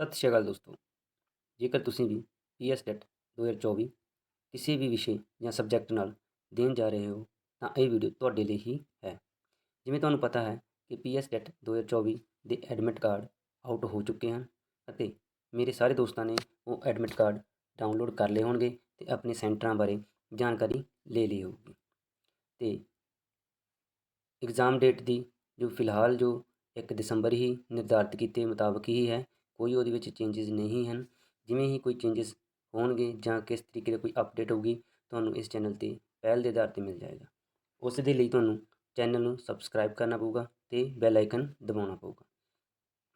ਸਤਿ ਸ਼੍ਰੀ ਅਕਾਲ ਦੋਸਤੋ। ਜੇਕਰ ਤੁਸੀਂ ਵੀ ਪੀਐਸ ਟੈਟ 2024 ਕਿਸੇ ਵੀ ਵਿਸ਼ੇ ਜਾਂ ਸਬਜੈਕਟ ਨਾਲ ਦੇਣ ਜਾ ਰਹੇ ਹੋ, ਤਾਂ ਇਹ ਵੀਡੀਓ ਤੁਹਾਡੇ ਲਈ ਹੀ ਹੈ। ਜਿਵੇਂ ਤੁਹਾਨੂੰ ਪਤਾ ਹੈ ਕਿ ਪੀਐਸ ਟੈਟ 2024 ਦੇ ਐਡਮਿਟ ਕਾਰਡ ਆਊਟ ਹੋ ਚੁੱਕੇ ਹਨ ਅਤੇ ਮੇਰੇ ਸਾਰੇ ਦੋਸਤਾਂ ਨੇ ਉਹ ਐਡਮਿਟ ਕਾਰਡ ਡਾਊਨਲੋਡ ਕਰ ਲਏ ਹੋਣਗੇ ਤੇ ਆਪਣੇ ਸੈਂਟਰਾਂ ਬਾਰੇ ਜਾਣਕਾਰੀ ਲੈ ਲਈ ਹੋਊਗੀ। ਤੇ ਐਗਜ਼ਾਮ ਡੇਟ ਦੀ ਜੋ ਫਿਲਹਾਲ ਜੋ 1 ਦਸੰਬਰ ਹੀ ਨਿਰਧਾਰਿਤ ਕੀਤੇ ਮੁਤਾਬਕ ਹੀ ਹੈ ਕੋਈ ਉਹਦੇ ਵਿੱਚ ਚੇਂਜਸ ਨਹੀਂ ਹਨ। ਜਿਵੇਂ ਹੀ ਕੋਈ ਚੇਂਜਸ ਹੋਣਗੇ ਜਾਂ ਕਿਸ ਤਰੀਕੇ ਦਾ ਕੋਈ ਅਪਡੇਟ ਹੋਊਗੀ, ਤੁਹਾਨੂੰ ਇਸ ਚੈਨਲ ਤੇ ਪਹਿਲ ਦੇ ਆਧਾਰ ਤੇ ਮਿਲ ਜਾਏਗਾ। ਉਸ ਦੇ ਲਈ ਤੁਹਾਨੂੰ ਚੈਨਲ ਨੂੰ ਸਬਸਕ੍ਰਾਈਬ ਕਰਨਾ ਪਊਗਾ ਤੇ ਬੈਲ ਆਈਕਨ ਦਬਾਉਣਾ ਪਊਗਾ।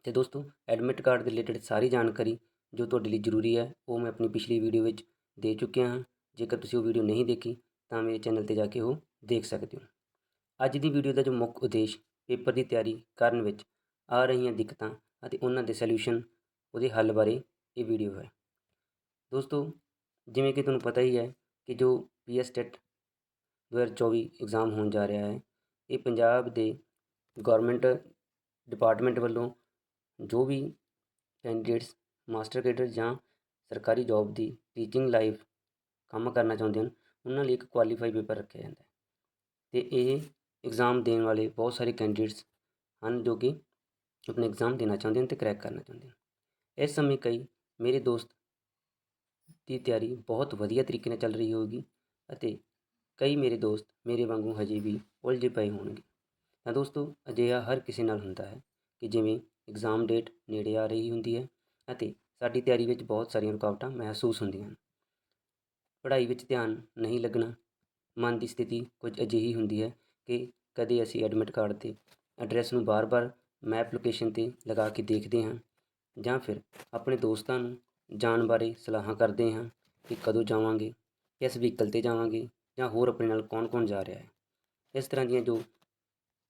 ਤੇ ਦੋਸਤੋ ਐਡਮਿਟ ਕਾਰਡ ਦੇ ਰਿਲੇਟਡ ਸਾਰੀ ਜਾਣਕਾਰੀ ਜੋ ਤੁਹਾਡੇ ਲਈ ਜ਼ਰੂਰੀ ਹੈ, ਉਹ ਮੈਂ ਆਪਣੀ ਪਿਛਲੀ ਵੀਡੀਓ ਵਿੱਚ ਦੇ ਚੁੱਕਿਆ ਹਾਂ। ਜੇਕਰ ਤੁਸੀਂ ਉਹ ਵੀਡੀਓ ਨਹੀਂ ਦੇਖੀ, ਤਾਂ ਮੇਰੇ ਚੈਨਲ ਤੇ ਜਾ ਕੇ ਉਹ ਦੇਖ ਸਕਦੇ ਹੋ। ਅੱਜ ਦੀ ਵੀਡੀਓ ਦਾ ਜੋ ਮੁੱਖ ਉਦੇਸ਼ ਪੇਪਰ ਦੀ ਤਿਆਰੀ ਕਰਨ ਵਿੱਚ ਆ ਰਹੀਆਂ ਦਿੱਕਤਾਂ ਅਤੇ ਉਹਨਾਂ ਦੇ ਸੋਲੂਸ਼ਨ ਉਹਦੇ ਹੱਲ ਬਾਰੇ ਇਹ ਵੀਡੀਓ ਹੈ। ਦੋਸਤੋ, ਜਿਵੇਂ ਕਿ ਤੁਹਾਨੂੰ ਪਤਾ ਹੀ ਹੈ ਕਿ ਜੋ ਪੀਐਸ ਟੈਟ 2024 ਐਗਜ਼ਾਮ ਹੋਣ ਜਾ ਰਿਹਾ ਹੈ, ਇਹ ਪੰਜਾਬ ਦੇ ਗਵਰਨਮੈਂਟ ਡਿਪਾਰਟਮੈਂਟ ਵੱਲੋਂ ਜੋ ਵੀ ਕੈਂਡੀਡੇਟਸ ਮਾਸਟਰ ਕੈਡਰ ਜਾਂ ਸਰਕਾਰੀ ਜੌਬ ਦੀ ਟੀਚਿੰਗ ਲਾਈਫ ਕੰਮ ਕਰਨਾ ਚਾਹੁੰਦੇ ਹਨ, ਉਹਨਾਂ ਲਈ ਇੱਕ ਕੁਆਲੀਫਾਈ ਪੇਪਰ ਰੱਖਿਆ ਜਾਂਦਾ ਹੈ। ਤੇ ਇਹ ਐਗਜ਼ਾਮ ਦੇਣ ਵਾਲੇ ਬਹੁਤ ਸਾਰੇ ਕੈਂਡੀਡੇਟਸ ਹਨ ਜੋ ਕਿ ਆਪਣੇ ਐਗਜ਼ਾਮ ਦੇਣਾ ਚਾਹੁੰਦੇ ਹਨ ਤੇ ਕਰੈਕ ਕਰਨਾ ਚਾਹੁੰਦੇ ਹਨ ਇਸ ਸਮੇਂ ਕਈ ਮੇਰੇ ਦੋਸਤ ਦੀ ਤਿਆਰੀ ਬਹੁਤ ਵਧੀਆ ਤਰੀਕੇ ਨਾਲ ਚੱਲ ਰਹੀ ਹੋਵੇਗੀ ਅਤੇ ਕਈ ਮੇਰੇ ਦੋਸਤ ਮੇਰੇ ਵਾਂਗੂ ਹਜੇ ਵੀ ਉਲਝੇ ਪਏ ਹੋਣਗੇ ਤਾਂ ਦੋਸਤੋ ਅਜਿਹਾ ਹਰ ਕਿਸੇ ਨਾਲ ਹੁੰਦਾ ਹੈ ਕਿ ਜਿਵੇਂ ਐਗਜ਼ਾਮ ਡੇਟ ਨੇੜੇ ਆ ਰਹੀ ਹੁੰਦੀ ਹੈ ਅਤੇ ਸਾਡੀ ਤਿਆਰੀ ਵਿੱਚ ਬਹੁਤ ਸਾਰੀਆਂ ਰੁਕਾਵਟਾਂ ਮਹਿਸੂਸ ਹੁੰਦੀਆਂ ਹਨ ਪੜ੍ਹਾਈ ਵਿੱਚ ਧਿਆਨ ਨਹੀਂ ਲੱਗਣਾ ਮਨ ਦੀ ਸਥਿਤੀ ਕੁਝ ਅਜਿਹੀ ਹੁੰਦੀ ਹੈ ਕਿ ਕਦੇ ਅਸੀਂ ਐਡਮਿਟ ਕਾਰਡ ਤੇ ਐਡਰੈਸ ਨੂੰ ਬਾਰ-ਬਾਰ ਮੈਪ ਲੋਕੇਸ਼ਨ ਤੇ ਲਗਾ ਕੇ ਦੇਖਦੇ ਹਾਂ ਜਾਂ ਫਿਰ ਆਪਣੇ ਦੋਸਤਾਂ ਨੂੰ ਜਾਣ ਬਾਰੇ ਸਲਾਹਾਂ ਕਰਦੇ ਹਾਂ ਕਿ ਕਦੋਂ ਜਾਵਾਂਗੇ, ਕਿਸ ਵਹੀਕਲ ਤੇ ਜਾਵਾਂਗੇ ਜਾਂ ਹੋਰ ਆਪਣੇ ਨਾਲ ਕੌਣ-ਕੌਣ ਜਾ ਰਿਹਾ ਹੈ। ਇਸ ਤਰ੍ਹਾਂ ਦੀਆਂ ਜੋ